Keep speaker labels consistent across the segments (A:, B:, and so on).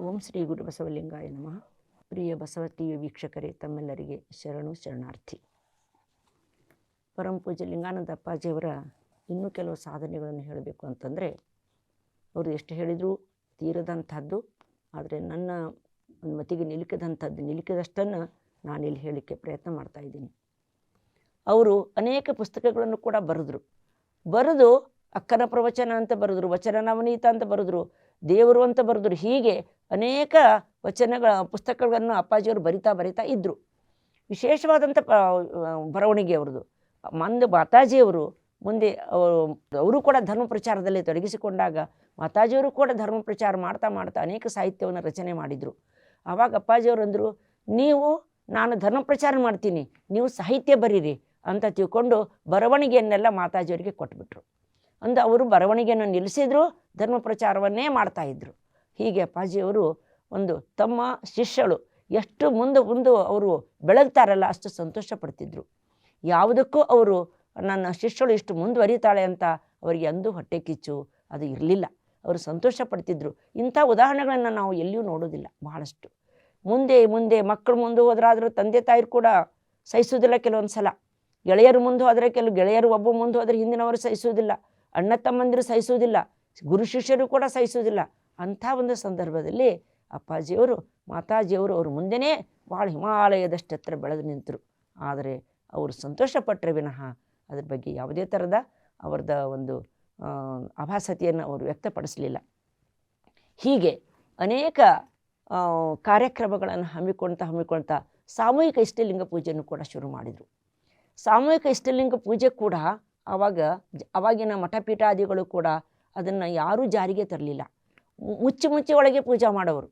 A: ಓಂ ಶ್ರೀ ಗುರು ಬಸವಲಿಂಗಾಯ ನಮಃ. ಪ್ರಿಯ ಬಸವ ಟಿವಿ ವೀಕ್ಷಕರೇ, ತಮ್ಮೆಲ್ಲರಿಗೆ ಶರಣು ಶರಣಾರ್ಥಿ. ಪರಮ ಪೂಜ್ಯ ಲಿಂಗಾನಂದ ಅಪ್ಪಾಜಿಯವರ ಇನ್ನೂ ಕೆಲವು ಸಾಧನೆಗಳನ್ನು ಹೇಳಬೇಕು ಅಂತಂದರೆ, ಅವರು ಎಷ್ಟು ಹೇಳಿದರೂ? ತೀರದಂಥದ್ದು. ಆದರೆ ನನ್ನ ಮತಿಗೆ ನಿಲುಕಿದಂಥದ್ದು, ನಿಲುಕಿದಷ್ಟನ್ನು ನಾನಿಲ್ಲಿ ಹೇಳಲಿಕ್ಕೆ ಪ್ರಯತ್ನ ಮಾಡ್ತಾ ಇದ್ದೀನಿ. ಅವರು ಅನೇಕ ಪುಸ್ತಕಗಳನ್ನು ಕೂಡ ಬರೆದ್ರು. ಬರೆದು ಅಕ್ಕನ ಪ್ರವಚನ ಅಂತ ಬರೆದ್ರು, ವಚನ ನವನೀತ ಅಂತ ಬರೆದ್ರು. ದೇವರು ಅಂತ ಬರೆದ್ರು ಹೀಗೆ ಅನೇಕ ವಚನಗಳ, ಪುಸ್ತಕಗಳನ್ನು ಅಪ್ಪಾಜಿಯವರು ಬರಿತಾ ಬರಿತಾ ಇದ್ದರು ವಿಶೇಷವಾದಂಥ ಪ ಬರವಣಿಗೆ ಅವ್ರದ್ದು. ಮಂದ ಮಾತಾಜಿಯವರು ಮುಂದೆ ಅವರು ಕೂಡ ಧರ್ಮ ಪ್ರಚಾರದಲ್ಲಿ ತೊಡಗಿಸಿಕೊಂಡಾಗ ಮಾತಾಜಿಯವರು ಕೂಡ ಧರ್ಮ ಪ್ರಚಾರ ಮಾಡ್ತಾ ಮಾಡ್ತಾ ಅನೇಕ ಸಾಹಿತ್ಯವನ್ನು ರಚನೆ ಮಾಡಿದರು. ಆವಾಗ ಅಪ್ಪಾಜಿಯವರು ಅಂದರು, ನೀವು, ನಾನು ಧರ್ಮ ಪ್ರಚಾರ ಮಾಡ್ತೀನಿ, ನೀವು ಸಾಹಿತ್ಯ ಬರೀರಿ ಅಂತ ತಿಳ್ಕೊಂಡು ಬರವಣಿಗೆಯನ್ನೆಲ್ಲ ಮಾತಾಜಿಯವರಿಗೆ ಕೊಟ್ಬಿಟ್ರು. ಅಂದು ಅವರು ಬರವಣಿಗೆಯನ್ನು ನಿಲ್ಲಿಸಿದ್ರು, ಧರ್ಮ ಪ್ರಚಾರವನ್ನೇ ಮಾಡ್ತಾಯಿದ್ರು ಹೀಗೆ ಅಪ್ಪಾಜಿಯವರು ಒಂದು ತಮ್ಮ ಶಿಷ್ಯಳು ಎಷ್ಟು ಮುಂದೆ ಮುಂದೆ ಅವರು ಬೆಳಗ್ತಾರಲ್ಲ ಅಷ್ಟು ಸಂತೋಷ ಪಡ್ತಿದ್ರು. ಯಾವುದಕ್ಕೂ ಅವರು ನನ್ನ ಶಿಷ್ಯಳು ಇಷ್ಟು ಮುಂದುವರಿತಾಳೆ ಅಂತ ಅವರಿಗೆ ಅಂದು ಹೊಟ್ಟೆ ಕಿಚ್ಚು, ಅದು ಇರಲಿಲ್ಲ. ಅವರು ಸಂತೋಷ ಪಡ್ತಿದ್ರು. ಇಂಥ ಉದಾಹರಣೆಗಳನ್ನು ನಾವು ಎಲ್ಲಿಯೂ ನೋಡೋದಿಲ್ಲ ಬಹಳಷ್ಟು. ಮುಂದೆ ಮುಂದೆ ಮಕ್ಕಳು ಮುಂದೆ ಹೋದ್ರಾದ್ರೂ ತಂದೆ ತಾಯಿರು ಕೂಡ ಸಹಿಸೋದಿಲ್ಲ ಕೆಲವೊಂದು ಸಲ ಗೆಳೆಯರು ಮುಂದೆ ಹೋದರೆ ಕೆಲವು ಗೆಳೆಯರು ಒಬ್ಬ ಮುಂದೆ ಹೋದರೆ ಹಿಂದಿನವರು ಸಹಿಸೋದಿಲ್ಲ ಅಣ್ಣ ತಮ್ಮಂದಿರು ಸಹಿಸುವುದಿಲ್ಲ, ಗುರು ಶಿಷ್ಯರು ಕೂಡ ಸಹಿಸುವುದಿಲ್ಲ. ಅಂಥ ಒಂದು ಸಂದರ್ಭದಲ್ಲಿ ಅಪ್ಪಾಜಿಯವರು, ಮಾತಾಜಿಯವರು ಅವ್ರ ಮುಂದೆನೇ ಭಾಳ ಹಿಮಾಲಯದಷ್ಟು ಹತ್ರ ಬೆಳೆದು ನಿಂತರು. ಆದರೆ ಅವರು ಸಂತೋಷಪಟ್ಟರೆ ವಿನಃ ಅದ್ರ ಬಗ್ಗೆ ಯಾವುದೇ ಥರದ ಅವ್ರದ್ದು ಒಂದು ಅಭಾಸತೆಯನ್ನು ಅವರು ವ್ಯಕ್ತಪಡಿಸಲಿಲ್ಲ. ಹೀಗೆ ಅನೇಕ ಕಾರ್ಯಕ್ರಮಗಳನ್ನು ಹಮ್ಮಿಕೊಳ್ತಾ ಹಮ್ಮಿಕೊಳ್ತಾ ಸಾಮೂಹಿಕ ಇಷ್ಟಲಿಂಗ ಪೂಜೆಯನ್ನು ಕೂಡ ಶುರು ಮಾಡಿದರು. ಸಾಮೂಹಿಕ ಇಷ್ಟಲಿಂಗ ಪೂಜೆ ಕೂಡ ಆವಾಗ ಅವಾಗಿನ ಮಠಪೀಠಾದಿಗಳು ಕೂಡ ಅದನ್ನು ಯಾರೂ ಜಾರಿಗೆ ತರಲಿಲ್ಲ. ಮುಚ್ಚಿ ಮುಚ್ಚಿ ಒಳಗೆ ಪೂಜೆ ಮಾಡೋರು.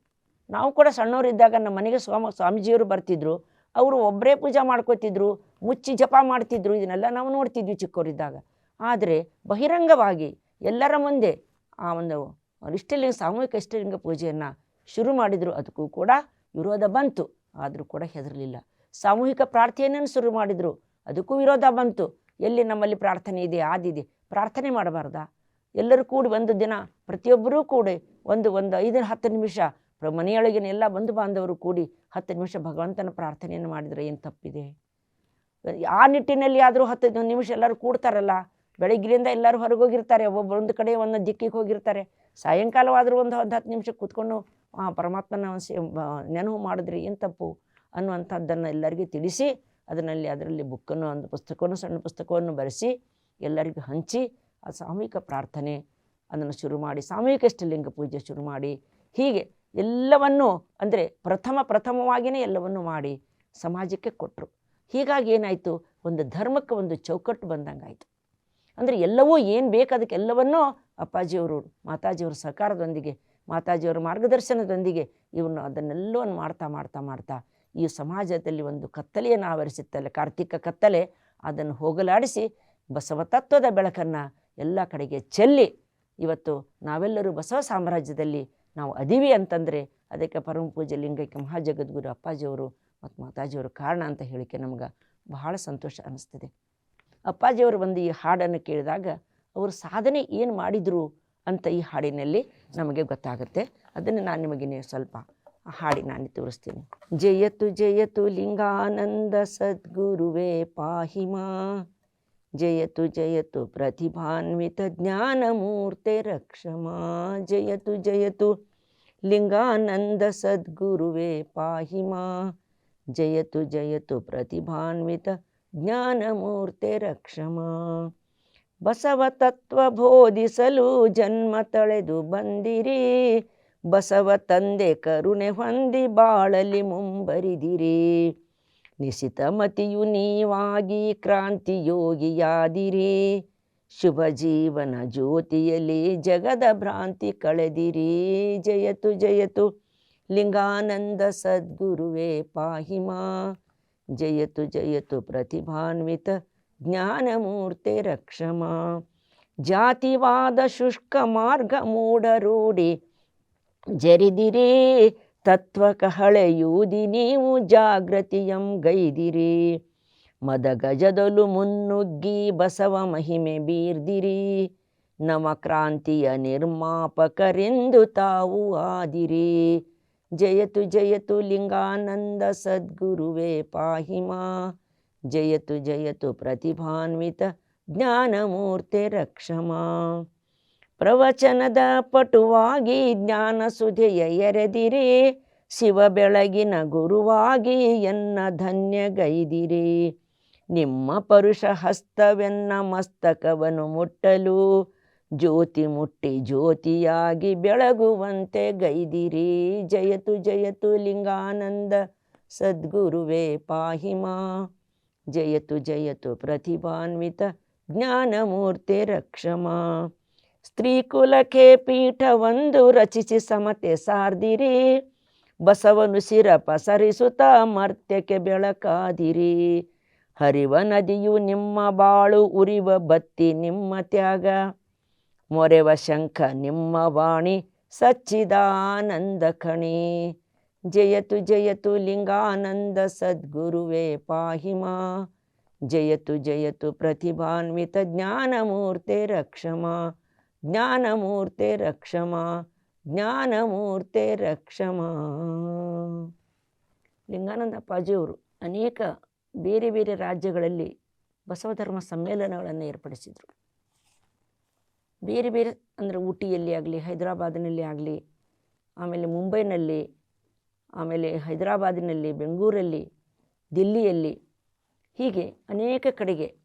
A: ನಾವು ಕೂಡ ಸಣ್ಣವರಿದ್ದಾಗ ನಮ್ಮ ಮನೆಗೆ ಸ್ವಾಮ ಸ್ವಾಮೀಜಿಯವರು ಬರ್ತಿದ್ರು. ಅವರು ಒಬ್ಬರೇ ಪೂಜೆ ಮಾಡ್ಕೋತಿದ್ರು, ಮುಚ್ಚಿ ಜಪ ಮಾಡ್ತಿದ್ರು, ಇದನ್ನೆಲ್ಲ ನಾವು ನೋಡ್ತಿದ್ವಿ ಚಿಕ್ಕವರಿದ್ದಾಗ ಆದರೆ ಬಹಿರಂಗವಾಗಿ ಎಲ್ಲರ ಮುಂದೆ ಆ ಒಂದು ಇಷ್ಟಲಿಂಗ ಸಾಮೂಹಿಕ ಇಷ್ಟಲಿಂಗ ಪೂಜೆಯನ್ನು ಶುರು ಮಾಡಿದರು. ಅದಕ್ಕೂ ಕೂಡ ವಿರೋಧ ಬಂತು. ಆದರೂ ಕೂಡ ಹೆದರಲಿಲ್ಲ. ಸಾಮೂಹಿಕ ಪ್ರಾರ್ಥನೆಯನ್ನು ಶುರು ಮಾಡಿದರು. ಅದಕ್ಕೂ ವಿರೋಧ ಬಂತು. ಎಲ್ಲಿ ನಮ್ಮಲ್ಲಿ ಪ್ರಾರ್ಥನೆ ಇದೆ ಆದಿದೆ ಪ್ರಾರ್ಥನೆ ಮಾಡಬಾರ್ದಾ? ಎಲ್ಲರೂ ಕೂಡಿ ಒಂದು ದಿನ, ಪ್ರತಿಯೊಬ್ಬರೂ ಕೂಡಿ ಒಂದು ಒಂದು ಐದು ಹತ್ತು ನಿಮಿಷ ಮನೆಯೊಳಗಿನ ಎಲ್ಲ ಬಂಧು ಬಾಂಧವರು ಕೂಡಿ ಹತ್ತು ನಿಮಿಷ ಭಗವಂತನ ಪ್ರಾರ್ಥನೆಯನ್ನು ಮಾಡಿದರೆ ಏನು ತಪ್ಪಿದೆ? ಆ ನಿಟ್ಟಿನಲ್ಲಿ ಆದರೂ ಹತ್ತು ನಿಮಿಷ ಎಲ್ಲರೂ ಕೂಡ್ತಾರಲ್ಲ, ಬೆಳಗ್ಗಿನಿಂದ ಎಲ್ಲರೂ ಹೊರಗೋಗಿರ್ತಾರೆ, ಒಬ್ಬೊಬ್ಬರೊಂದು ಕಡೆ ಒಂದು ದಿಕ್ಕಿಗೆ ಹೋಗಿರ್ತಾರೆ. ಸಾಯಂಕಾಲವಾದರೂ ಒಂದು ಒಂದು ಹತ್ತು ನಿಮಿಷ ಕೂತ್ಕೊಂಡು ಪರಮಾತ್ಮನ ನೆನವು ಮಾಡಿದ್ರೆ ಏನು ತಪ್ಪು ಅನ್ನುವಂಥದ್ದನ್ನು ಎಲ್ಲರಿಗೂ ತಿಳಿಸಿ ಅದರಲ್ಲಿ ಅದರಲ್ಲಿ ಬುಕ್ಕನ್ನು, ಒಂದು ಪುಸ್ತಕವನ್ನು, ಸಣ್ಣ ಪುಸ್ತಕವನ್ನು ಬರೆಸಿ ಎಲ್ಲರಿಗೂ ಹಂಚಿ ಆ ಸಾಮೂಹಿಕ ಪ್ರಾರ್ಥನೆ ಅದನ್ನು ಶುರು ಮಾಡಿ, ಸಾಮೂಹಿಕ ಇಷ್ಟಲಿಂಗ ಪೂಜೆ ಶುರು ಮಾಡಿ, ಹೀಗೆ ಎಲ್ಲವನ್ನೂ ಅಂದರೆ ಪ್ರಥಮ ಪ್ರಥಮವಾಗಿಯೇ ಎಲ್ಲವನ್ನು ಮಾಡಿ ಸಮಾಜಕ್ಕೆ ಕೊಟ್ಟರು ಹೀಗಾಗಿ ಏನಾಯಿತು? ಒಂದು ಧರ್ಮಕ್ಕೆ ಒಂದು ಚೌಕಟ್ಟು ಬಂದಂಗಾಯಿತು. ಅಂದರೆ ಎಲ್ಲವೂ ಏನು ಬೇಕು ಅದಕ್ಕೆಲ್ಲವನ್ನೂ ಅಪ್ಪಾಜಿಯವರು, ಮಾತಾಜಿಯವರ ಸಹಕಾರದೊಂದಿಗೆ ಮಾತಾಜಿಯವರ ಮಾರ್ಗದರ್ಶನದೊಂದಿಗೆ ಇವನು ಅದನ್ನೆಲ್ಲವನ್ನು ಮಾಡ್ತಾ ಮಾಡ್ತಾ ಮಾಡ್ತಾ ಈ ಸಮಾಜದಲ್ಲಿ ಒಂದು ಕತ್ತಲೆಯನ್ನು ಆವರಿಸುತ್ತಲ್ಲ, ಕಾರ್ತಿಕ ಕತ್ತಲೆ, ಅದನ್ನು ಹೋಗಲಾಡಿಸಿ ಬಸವ ತತ್ವದ ಬೆಳಕನ್ನು ಎಲ್ಲ ಕಡೆಗೆ ಚೆಲ್ಲಿ ಇವತ್ತು ನಾವೆಲ್ಲರೂ ಬಸವ ಸಾಮ್ರಾಜ್ಯದಲ್ಲಿ ನಾವು ಅದೀವಿ ಅಂತಂದರೆ ಅದಕ್ಕೆ ಪರಮ ಪೂಜೆ ಲಿಂಗೈಕ್ಯ ಮಹಾಜಗದ್ಗುರು ಅಪ್ಪಾಜಿಯವರು ಮತ್ತು ಮಾತಾಜಿಯವರು ಕಾರಣ ಅಂತ ಹೇಳಿಕೆ ನಮ್ಗೆ ಬಹಳ ಸಂತೋಷ ಅನ್ನಿಸ್ತದೆ ಅಪ್ಪಾಜಿಯವರು ಬಂದು ಈ ಹಾಡನ್ನು ಕೇಳಿದಾಗ ಅವರು ಸಾಧನೆ ಏನು ಮಾಡಿದರು ಅಂತ ಈ ಹಾಡಿನಲ್ಲಿ ನಮಗೆ ಗೊತ್ತಾಗುತ್ತೆ. ಅದನ್ನು ನಾನು ನಿಮಗೆ ಸ್ವಲ್ಪ ಹಾಡಿ ನಾನು ತೋರಿಸ್ತೀನಿ. ಜಯತು ಜಯತು ಲಿಂಗಾನಂದ ಸದ್ಗುರುವೇ ಪಾಹಿಮಾ. ಜಯತು ಜಯತು ಪ್ರತಿಭಾನ್ವಿತ ಜ್ಞಾನಮೂರ್ತೆ ರಕ್ಷಮಾ. ಜಯತು ಜಯತು ಲಿಂಗಾನಂದ ಸದ್ಗುರುವೇ ಪಾಹಿಮಾ. ಜಯತು ಜಯತು ಪ್ರತಿಭಾನ್ವಿತ ಜ್ಞಾನಮೂರ್ತೆ ರಕ್ಷಮಾ. ಬಸವ ತತ್ವ ಬೋಧಿಸಲು ಜನ್ಮ ತಳೆದು ಬಂದಿರಿ. ಬಸವ ತಂದೆ ಕರುಣೆ ಹೊಂದಿ ಬಾಳಲಿ ಮುಂಬರಿದಿರಿ. ನಿಶಿತ ಮತಿಯು ನೀವಾಗಿ ಕ್ರಾಂತಿ ಯೋಗಿಯಾದಿರಿ ಶುಭ ಜೀವನ ಜ್ಯೋತಿಯಲ್ಲಿ ಜಗದ ಭ್ರಾಂತಿ ಕಳೆದಿರಿ. ಜಯತು ಜಯತು, ಲಿಂಗಾನಂದ ಸದ್ಗುರುವೇ ಪಾಹಿಮಾ. ಜಯತು ಜಯತು, ಪ್ರತಿಭಾನ್ವಿತ ಜ್ಞಾನಮೂರ್ತಿ ರಕ್ಷಮಾ. ಜಾತಿವಾದ ಶುಷ್ಕ ಮಾರ್ಗ ಮೂಢರೂಢಿ ಜರಿದಿರಿ ತತ್ವ ಕಹಳೆಯೂದಿ ನೀವು ಜಾಗೃತಿಯಂ ಗೈದಿರಿ. ಮದ ಗಜದಲು ಮುನ್ನುಗ್ಗಿ ಬಸವ ಮಹಿಮೆ ಬೀರ್ದಿರಿ. ನವಕ್ರಾಂತಿಯ ನಿರ್ಮಾಪಕರೆಂದು ತಾವು ಆದಿರಿ. ಜಯತು ಜಯತು ಲಿಂಗಾನಂದ ಸದ್ಗುರುವೇ ಪಾಹಿಮಾ. ಜಯತು ಜಯತು ಪ್ರತಿಭಾನ್ವಿತ ಜ್ಞಾನಮೂರ್ತಿ ರಕ್ಷಮಾ. ಪ್ರವಚನದ ಪಟುವಾಗಿ ಜ್ಞಾನ ಸುಧೆಯ ಎರೆದಿರಿ, ಶಿವ ಬೆಳಗಿನ ಗುರುವಾಗಿ ಎನ್ನ ಧನ್ಯಗೈದಿರಿ ನಿಮ್ಮ ಪರುಷ ಹಸ್ತವೆನ್ನ ಮಸ್ತಕವನ್ನು ಮುಟ್ಟಲು, ಜ್ಯೋತಿ ಮುಟ್ಟಿ ಜ್ಯೋತಿಯಾಗಿ ಬೆಳಗುವಂತೆ ಗೈದಿರಿ. ಜಯತು ಜಯತು ಲಿಂಗಾನಂದ ಸದ್ಗುರುವೇ ಪಾಹಿಮಾ. ಜಯತು ಜಯತು ಪ್ರತಿಭಾನ್ವಿತ ಜ್ಞಾನಮೂರ್ತಿ ರಕ್ಷಮಾ. ಸ್ತ್ರೀಕುಲಕ್ಕೆ ಪೀಠವೊಂದು ರಚಿಸಿ ಸಮತೆ ಸಾರ್ದಿರಿ. ಬಸವನು ಶಿರ ಪಸರಿಸುತ್ತ ಮರ್ತ್ಯಕ್ಕೆ ಬೆಳಕಾದಿರಿ. ಹರಿವ ನದಿಯು ನಿಮ್ಮ ಬಾಳು ಉರಿವ ಬತ್ತಿ ನಿಮ್ಮ ತ್ಯಾಗ. ಮೊರೆವ ಶಂಖ ನಿಮ್ಮ ವಾಣಿ ಸಚ್ಚಿದಾನಂದ ಕಣಿ. ಜಯತು ಜಯತು ಲಿಂಗಾನಂದ ಸದ್ಗುರುವೇ ಪಾಹಿಮಾ. ಜಯತು ಜಯತು ಪ್ರತಿಭಾನ್ವಿತ ಜ್ಞಾನಮೂರ್ತೆ ರಕ್ಷಮಾ. ಜ್ಞಾನಮೂರ್ತೆ ರಕ್ಷಮಾ ಜ್ಞಾನಮೂರ್ತೆ ರಕ್ಷಮಾ. ಲಿಂಗಾನಂದ ಅಪ್ಪಾಜಿಯವರು ಅನೇಕ ಬೇರೆ ಬೇರೆ ರಾಜ್ಯಗಳಲ್ಲಿ ಬಸವಧರ್ಮ ಸಮ್ಮೇಳನಗಳನ್ನು ಏರ್ಪಡಿಸಿದರು. ಬೇರೆ ಬೇರೆ ಅಂದರೆ ಊಟಿಯಲ್ಲಿ ಆಗಲಿ, ಹೈದರಾಬಾದಿನಲ್ಲಿ ಆಗಲಿ, ಆಮೇಲೆ ಮುಂಬೈನಲ್ಲಿ, ಆಮೇಲೆ ಹೈದರಾಬಾದಿನಲ್ಲಿ, ಬೆಂಗಳೂರಲ್ಲಿ, ದಿಲ್ಲಿಯಲ್ಲಿ ಹೀಗೆ ಅನೇಕ ಕಡೆಗೆ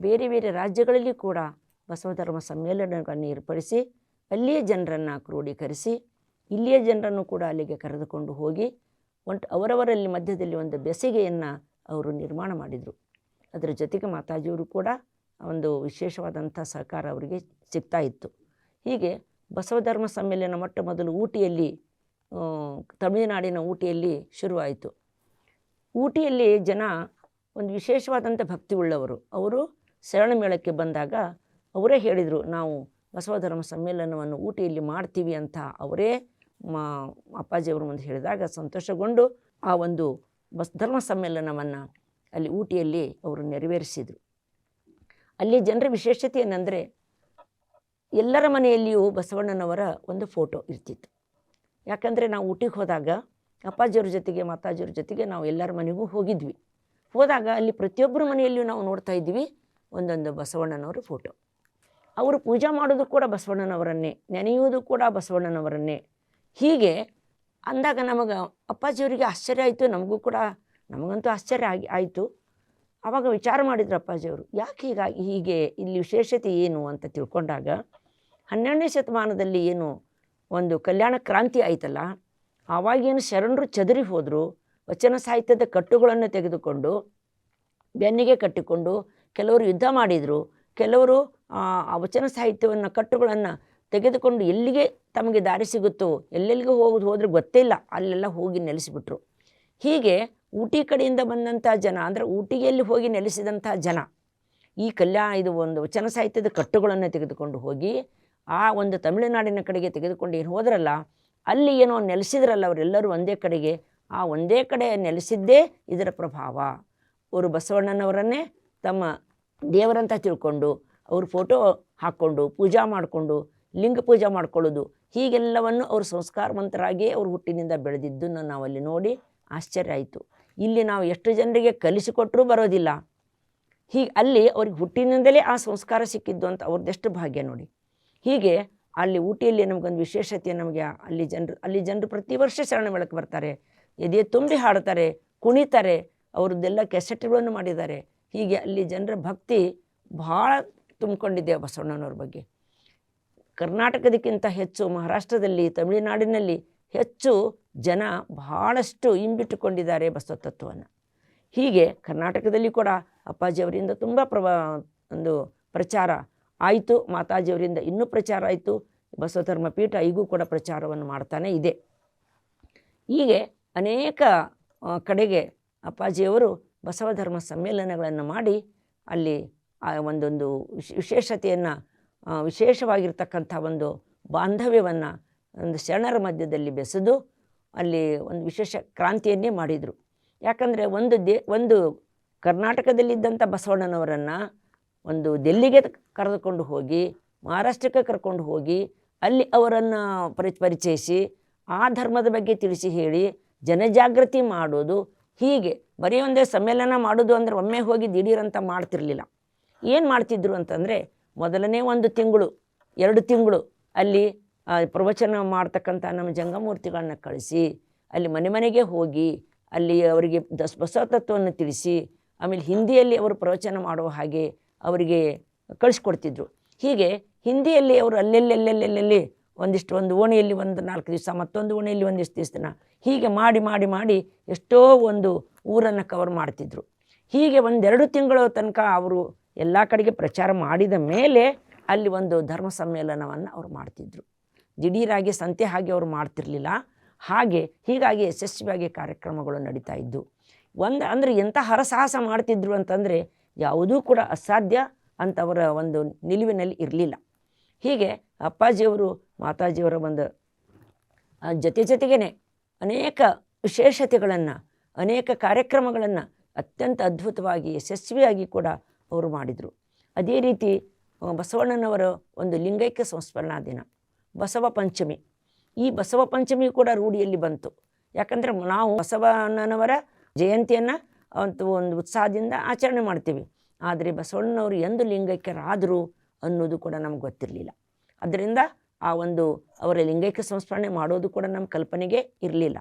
A: ಬೇರೆ ಬೇರೆ ರಾಜ್ಯಗಳಲ್ಲಿ ಕೂಡ ಬಸವಧರ್ಮ ಸಮ್ಮೇಳನಗಳನ್ನು ಏರ್ಪಡಿಸಿ, ಅಲ್ಲಿಯ ಜನರನ್ನು ಕ್ರೋಢೀಕರಿಸಿ ಇಲ್ಲಿಯ ಜನರನ್ನು ಕೂಡ ಅಲ್ಲಿಗೆ ಕರೆದುಕೊಂಡು ಹೋಗಿ ಒಂಟು ಅವರವರಲ್ಲಿ ಮಧ್ಯದಲ್ಲಿ ಒಂದು ಬೆಸಿಗೆಯನ್ನು ಅವರು ನಿರ್ಮಾಣ ಮಾಡಿದರು. ಅದರ ಜೊತೆಗೆ ಮಾತಾಜಿಯವರು ಕೂಡ ಒಂದು ವಿಶೇಷವಾದಂಥ ಸಹಕಾರ ಅವರಿಗೆ ಸಿಗ್ತಾ ಇತ್ತು. ಹೀಗೆ ಬಸವಧರ್ಮ ಸಮ್ಮೇಳನ ಮೊಟ್ಟ ಮೊದಲು ಊಟಿಯಲ್ಲಿ ತಮಿಳುನಾಡಿನ ಊಟಿಯಲ್ಲಿ ಶುರುವಾಯಿತು. ಊಟಿಯಲ್ಲಿ ಜನ ಒಂದು ವಿಶೇಷವಾದಂಥ ಭಕ್ತಿ ಉಳ್ಳವರು ಅವರು ಶರಣ ಮೇಳಕ್ಕೆ ಬಂದಾಗ ಅವರೇ ಹೇಳಿದರು, ನಾವು ಬಸವಧರ್ಮ ಸಮ್ಮೇಳನವನ್ನು ಊಟಿಯಲ್ಲಿ ಮಾಡ್ತೀವಿ ಅಂತ ಅವರೇ ಮಾ, ಅಪ್ಪಾಜಿಯವರು ಮುಂದೆ ಹೇಳಿದಾಗ ಸಂತೋಷಗೊಂಡು ಆ ಒಂದು ಬಸ್ ಧರ್ಮ ಸಮ್ಮೇಳನವನ್ನು ಅಲ್ಲಿ ಊಟಿಯಲ್ಲಿ ಅವರು ನೆರವೇರಿಸಿದರು. ಅಲ್ಲಿ ಜನರ ವಿಶೇಷತೆ ಏನಂದರೆ, ಎಲ್ಲರ ಮನೆಯಲ್ಲಿಯೂ ಬಸವಣ್ಣನವರ ಒಂದು ಫೋಟೋ ಇರ್ತಿತ್ತು. ಯಾಕಂದರೆ ನಾವು ಊಟಿಗೆ ಹೋದಾಗ ಅಪ್ಪಾಜಿಯವ್ರ ಜೊತೆಗೆ ಮಾತಾಜಿಯವ್ರ ಜೊತೆಗೆ ನಾವು ಎಲ್ಲರ ಮನೆಗೂ ಹೋಗಿದ್ವಿ. ಹೋದಾಗ ಅಲ್ಲಿ ಪ್ರತಿಯೊಬ್ಬರ ಮನೆಯಲ್ಲಿಯೂ ನಾವು ನೋಡ್ತಾ ಇದ್ವಿ ಒಂದೊಂದು ಬಸವಣ್ಣನವರ ಫೋಟೋ. ಅವರು ಪೂಜೆ ಮಾಡೋದು ಕೂಡ ಬಸವಣ್ಣನವರನ್ನೇ, ನೆನೆಯುವುದು ಕೂಡ ಬಸವಣ್ಣನವರನ್ನೇ. ಹೀಗೆ ಅಂದಾಗ ನಮಗೆ ಅಪ್ಪಾಜಿಯವರಿಗೆ ಆಶ್ಚರ್ಯ ಆಯಿತು, ನಮಗೂ ಕೂಡ, ನಮಗಂತೂ ಆಶ್ಚರ್ಯ ಆಗಿ ಆಯಿತು. ಆವಾಗ ವಿಚಾರ ಮಾಡಿದ್ರು ಅಪ್ಪಾಜಿಯವರು ಯಾಕೆ ಹೀಗಾಗಿ ಹೀಗೆ, ಇಲ್ಲಿ ವಿಶೇಷತೆ ಏನು? ಅಂತ ತಿಳ್ಕೊಂಡಾಗ, ಹನ್ನೆರಡನೇ ಶತಮಾನದಲ್ಲಿ ಏನು ಒಂದು ಕಲ್ಯಾಣ ಕ್ರಾಂತಿ ಆಯ್ತಲ್ಲ, ಆವಾಗೇನು ಶರಣರು ಚದರಿ ಹೋದರು, ವಚನ ಸಾಹಿತ್ಯದ ಕಟ್ಟುಗಳನ್ನು ತೆಗೆದುಕೊಂಡು, ಬೆನ್ನಿಗೆ ಕಟ್ಟಿಕೊಂಡು, ಕೆಲವರು ಯುದ್ಧ ಮಾಡಿದರು, ಕೆಲವರು ಆ ವಚನ ಸಾಹಿತ್ಯವನ್ನು, ಕಟ್ಟುಗಳನ್ನು ತೆಗೆದುಕೊಂಡು ಎಲ್ಲಿಗೆ ತಮಗೆ ದಾರಿ ಸಿಗುತ್ತೋ, ಎಲ್ಲೆಲ್ಲಿಗೆ ಹೋಗೋದು ಹೋದರೆ ಗೊತ್ತೇ ಇಲ್ಲ. ಅಲ್ಲೆಲ್ಲ ಹೋಗಿ ನೆಲೆಸಿಬಿಟ್ರು. ಹೀಗೆ ಊಟಿ ಕಡೆಯಿಂದ ಬಂದಂಥ ಜನ, ಅಂದರೆ ಊಟಿಗೆಯಲ್ಲಿ ಹೋಗಿ ನೆಲೆಸಿದಂಥ ಜನ, ಈ ಕಲ್ಯಾಣ ಇದು ಒಂದು ವಚನ ಸಾಹಿತ್ಯದ ಕಟ್ಟುಗಳನ್ನು ತೆಗೆದುಕೊಂಡು ಹೋಗಿ, ಆ ಒಂದು ತಮಿಳುನಾಡಿನ ಕಡೆಗೆ ತೆಗೆದುಕೊಂಡು ಏನು ಹೋದ್ರಲ್ಲ, ಅಲ್ಲಿ ಏನೋ ನೆಲೆಸಿದ್ರಲ್ಲ ಅವರೆಲ್ಲರೂ ಒಂದೇ ಕಡೆಗೆ, ಆ ಒಂದೇ ಕಡೆ ನೆಲೆಸಿದ್ದೇ ಇದರ ಪ್ರಭಾವ. ಅವರು ಬಸವಣ್ಣನವರನ್ನೇ ತಮ್ಮ ದೇವರಂತ ತಿಳ್ಕೊಂಡು ಅವ್ರ ಫೋಟೋ ಹಾಕ್ಕೊಂಡು, ಪೂಜಾ ಮಾಡಿಕೊಂಡು, ಲಿಂಗ ಪೂಜೆ ಮಾಡ್ಕೊಳ್ಳೋದು, ಹೀಗೆಲ್ಲವನ್ನು ಅವರು ಸಂಸ್ಕಾರವಂತರಾಗಿಯೇ ಅವ್ರ ಹುಟ್ಟಿನಿಂದ ಬೆಳೆದಿದ್ದನ್ನು ನಾವಲ್ಲಿ ನೋಡಿ ಆಶ್ಚರ್ಯ ಆಯಿತು. ಇಲ್ಲಿ ನಾವು ಎಷ್ಟು ಜನರಿಗೆ ಕಲಿಸಿಕೊಟ್ಟರೂ ಬರೋದಿಲ್ಲ. ಹೀಗೆ ಅಲ್ಲಿ ಅವ್ರಿಗೆ ಹುಟ್ಟಿನಿಂದಲೇ ಆ ಸಂಸ್ಕಾರ ಸಿಕ್ಕಿದ್ದು ಅಂತ ಅವ್ರದ್ದೆಷ್ಟು ಭಾಗ್ಯ ನೋಡಿ. ಹೀಗೆ ಅಲ್ಲಿ ಊಟಿಯಲ್ಲಿ ನಮಗೊಂದು ವಿಶೇಷತೆ ನಮಗೆ ಅಲ್ಲಿ ಜನರು ಅಲ್ಲಿ ಜನರು ಪ್ರತಿ ವರ್ಷ ಶರಣ ಬೆಳಕು ಬರ್ತಾರೆ. ಎದೆ ತುಂಬಿ ಹಾಡ್ತಾರೆ ಕುಣಿತಾರೆ, ಅವ್ರದ್ದೆಲ್ಲ ಕೆಸೆಟ್ಗಳನ್ನು ಮಾಡಿದ್ದಾರೆ. ಹೀಗೆ ಅಲ್ಲಿ ಜನರ ಭಕ್ತಿ ಭಾಳ ತುಂಬಿಕೊಂಡಿದೆ ಬಸವಣ್ಣನವ್ರ ಬಗ್ಗೆ. ಕರ್ನಾಟಕದಕ್ಕಿಂತ ಹೆಚ್ಚು, ಮಹಾರಾಷ್ಟ್ರದಲ್ಲಿ, ತಮಿಳುನಾಡಿನಲ್ಲಿ ಹೆಚ್ಚು ಜನ ಬಹಳಷ್ಟು ಇಂಬಿಟ್ಟುಕೊಂಡಿದ್ದಾರೆ ಬಸವ ತತ್ವವನ್ನು ಹೀಗೆ ಕರ್ನಾಟಕದಲ್ಲಿ ಕೂಡ ಅಪ್ಪಾಜಿಯವರಿಂದ ತುಂಬ ಪ್ರಭಾ, ಒಂದು ಪ್ರಚಾರ ಆಯಿತು ಮಾತಾಜಿಯವರಿಂದ ಇನ್ನೂ ಪ್ರಚಾರ ಆಯಿತು, ಬಸವಧರ್ಮ ಪೀಠ ಈಗೂ ಕೂಡ ಪ್ರಚಾರವನ್ನು ಮಾಡ್ತಾನೆ ಇದೆ. ಹೀಗೆ ಅನೇಕ ಕಡೆಗೆ ಅಪ್ಪಾಜಿಯವರು ಬಸವಧರ್ಮ ಸಮ್ಮೇಳನಗಳನ್ನು ಮಾಡಿ ಅಲ್ಲಿ ಆ ಒಂದೊಂದು ವಿಶ್, ವಿಶೇಷತೆಯನ್ನು ವಿಶೇಷವಾಗಿರ್ತಕ್ಕಂಥ ಒಂದು ಬಾಂಧವ್ಯವನ್ನು ಒಂದು ಶರಣರ ಮಧ್ಯದಲ್ಲಿ ಬೆಸೆದು ಅಲ್ಲಿ ಒಂದು ವಿಶೇಷ ಕ್ರಾಂತಿಯನ್ನೇ ಮಾಡಿದರು. ಯಾಕಂದರೆ ಒಂದು ದೇ, ಒಂದು ಕರ್ನಾಟಕದಲ್ಲಿದ್ದಂಥ ಬಸವಣ್ಣನವರನ್ನು ಒಂದು ದೆಲ್ಲಿಗೆ ಕರೆದುಕೊಂಡು ಹೋಗಿ, ಮಹಾರಾಷ್ಟ್ರಕ್ಕೆ ಕರ್ಕೊಂಡು ಹೋಗಿ, ಅಲ್ಲಿ ಅವರನ್ನು ಪರಿ, ಪರಿಚಯಿಸಿ, ಆ ಧರ್ಮದ ಬಗ್ಗೆ ತಿಳಿಸಿ ಹೇಳಿ, ಜನಜಾಗೃತಿ ಮಾಡೋದು ಹೀಗೆ. ಬರೀ ಒಂದೇ ಸಮ್ಮೇಳನ ಮಾಡೋದು ಅಂದರೆ ಒಮ್ಮೆ ಹೋಗಿ ದಿಢೀರಂತ ಮಾಡ್ತಿರ್ಲಿಲ್ಲ. ಏನು ಮಾಡ್ತಿದ್ರು ಅಂತಂದರೆ ಮೊದಲನೇ ಒಂದು ತಿಂಗಳು, ಎರಡು ತಿಂಗಳು ಅಲ್ಲಿ ಪ್ರವಚನ ಮಾಡ್ತಕ್ಕಂಥ ನಮ್ಮ ಜಂಗಮೂರ್ತಿಗಳನ್ನ ಕಳಿಸಿ, ಅಲ್ಲಿ ಮನೆ ಮನೆಗೆ ಹೋಗಿ, ಅಲ್ಲಿ ಅವರಿಗೆ ದಸ್ ಬಸವ ತತ್ವವನ್ನು ತಿಳಿಸಿ, ಆಮೇಲೆ ಹಿಂದಿಯಲ್ಲಿ ಅವರು ಪ್ರವಚನ ಮಾಡುವ ಹಾಗೆ ಅವರಿಗೆ ಕಳಿಸ್ಕೊಡ್ತಿದ್ರು. ಹೀಗೆ ಹಿಂದಿಯಲ್ಲಿ ಅವರು ಅಲ್ಲೆಲ್ಲೆಲ್ಲೆಲ್ಲೆಲ್ಲಿ ಒಂದಿಷ್ಟು ಒಂದು ಓಣಿಯಲ್ಲಿ ಒಂದು ನಾಲ್ಕು ದಿವಸ, ಮತ್ತೊಂದು ಓಣಿಯಲ್ಲಿ ಒಂದಿಷ್ಟು ದಿವಸ ದಿನ ಹೀಗೆ ಮಾಡಿ ಮಾಡಿ ಮಾಡಿ ಎಷ್ಟೋ ಒಂದು ಊರನ್ನು ಕವರ್ ಮಾಡ್ತಿದ್ರು. ಹೀಗೆ ಒಂದೆರಡು ತಿಂಗಳ ತನಕ ಅವರು ಎಲ್ಲ ಕಡೆಗೆ ಪ್ರಚಾರ ಮಾಡಿದ ಮೇಲೆ ಅಲ್ಲಿ ಒಂದು ಧರ್ಮ ಸಮ್ಮೇಳನವನ್ನು ಅವರು ಮಾಡ್ತಿದ್ರು. ದಿಢೀರಾಗಿ ಸಂತೆ ಹಾಗೆ ಅವರು ಮಾಡ್ತಿರ್ಲಿಲ್ಲ. ಹಾಗೆ ಹೀಗಾಗಿ ಯಶಸ್ವಿಯಾಗಿ ಕಾರ್ಯಕ್ರಮಗಳು ನಡೀತಾ ಇದ್ದು. ಒಂದು ಅಂದರೆ ಎಂಥ ಹರಸಾಹಸ ಮಾಡ್ತಿದ್ರು ಅಂತಂದರೆ ಯಾವುದೂ ಕೂಡ ಅಸಾಧ್ಯ ಅಂತ ಅವರ ಒಂದು ನಿಲುವಿನಲ್ಲಿ ಇರಲಿಲ್ಲ. ಹೀಗೆ ಅಪ್ಪಾಜಿಯವರು, ಮಾತಾಜಿಯವರ ಒಂದು ಜೊತೆ ಜೊತೆಗೇ ಅನೇಕ ವಿಶೇಷತೆಗಳನ್ನು, ಅನೇಕ ಕಾರ್ಯಕ್ರಮಗಳನ್ನು ಅತ್ಯಂತ ಅದ್ಭುತವಾಗಿ ಯಶಸ್ವಿಯಾಗಿ ಕೂಡ ಅವರು ಮಾಡಿದರು. ಅದೇ ರೀತಿ ಬಸವಣ್ಣನವರ ಒಂದು ಲಿಂಗೈಕ್ಯ ಸಂಸ್ಮರಣಾ ದಿನ, ಬಸವ ಪಂಚಮಿ. ಈ ಬಸವ ಪಂಚಮಿ ಕೂಡ ರೂಢಿಯಲ್ಲಿ ಬಂತು. ಯಾಕಂದರೆ ನಾವು ಬಸವಣ್ಣನವರ ಜಯಂತಿಯನ್ನು ಒಂದು ಒಂದು ಉತ್ಸಾಹದಿಂದ ಆಚರಣೆ ಮಾಡ್ತೀವಿ. ಆದರೆ ಬಸವಣ್ಣನವರು ಎಂದು ಲಿಂಗೈಕ್ಯರಾದರು ಅನ್ನೋದು ಕೂಡ ನಮ್ಗೆ ಗೊತ್ತಿರಲಿಲ್ಲ. ಅದರಿಂದ ಆ ಒಂದು ಅವರ ಲಿಂಗೈಕ್ಯ ಸಂಸ್ಮರಣೆ ಮಾಡೋದು ಕೂಡ ನಮ್ಮ ಕಲ್ಪನೆಗೆ ಇರಲಿಲ್ಲ.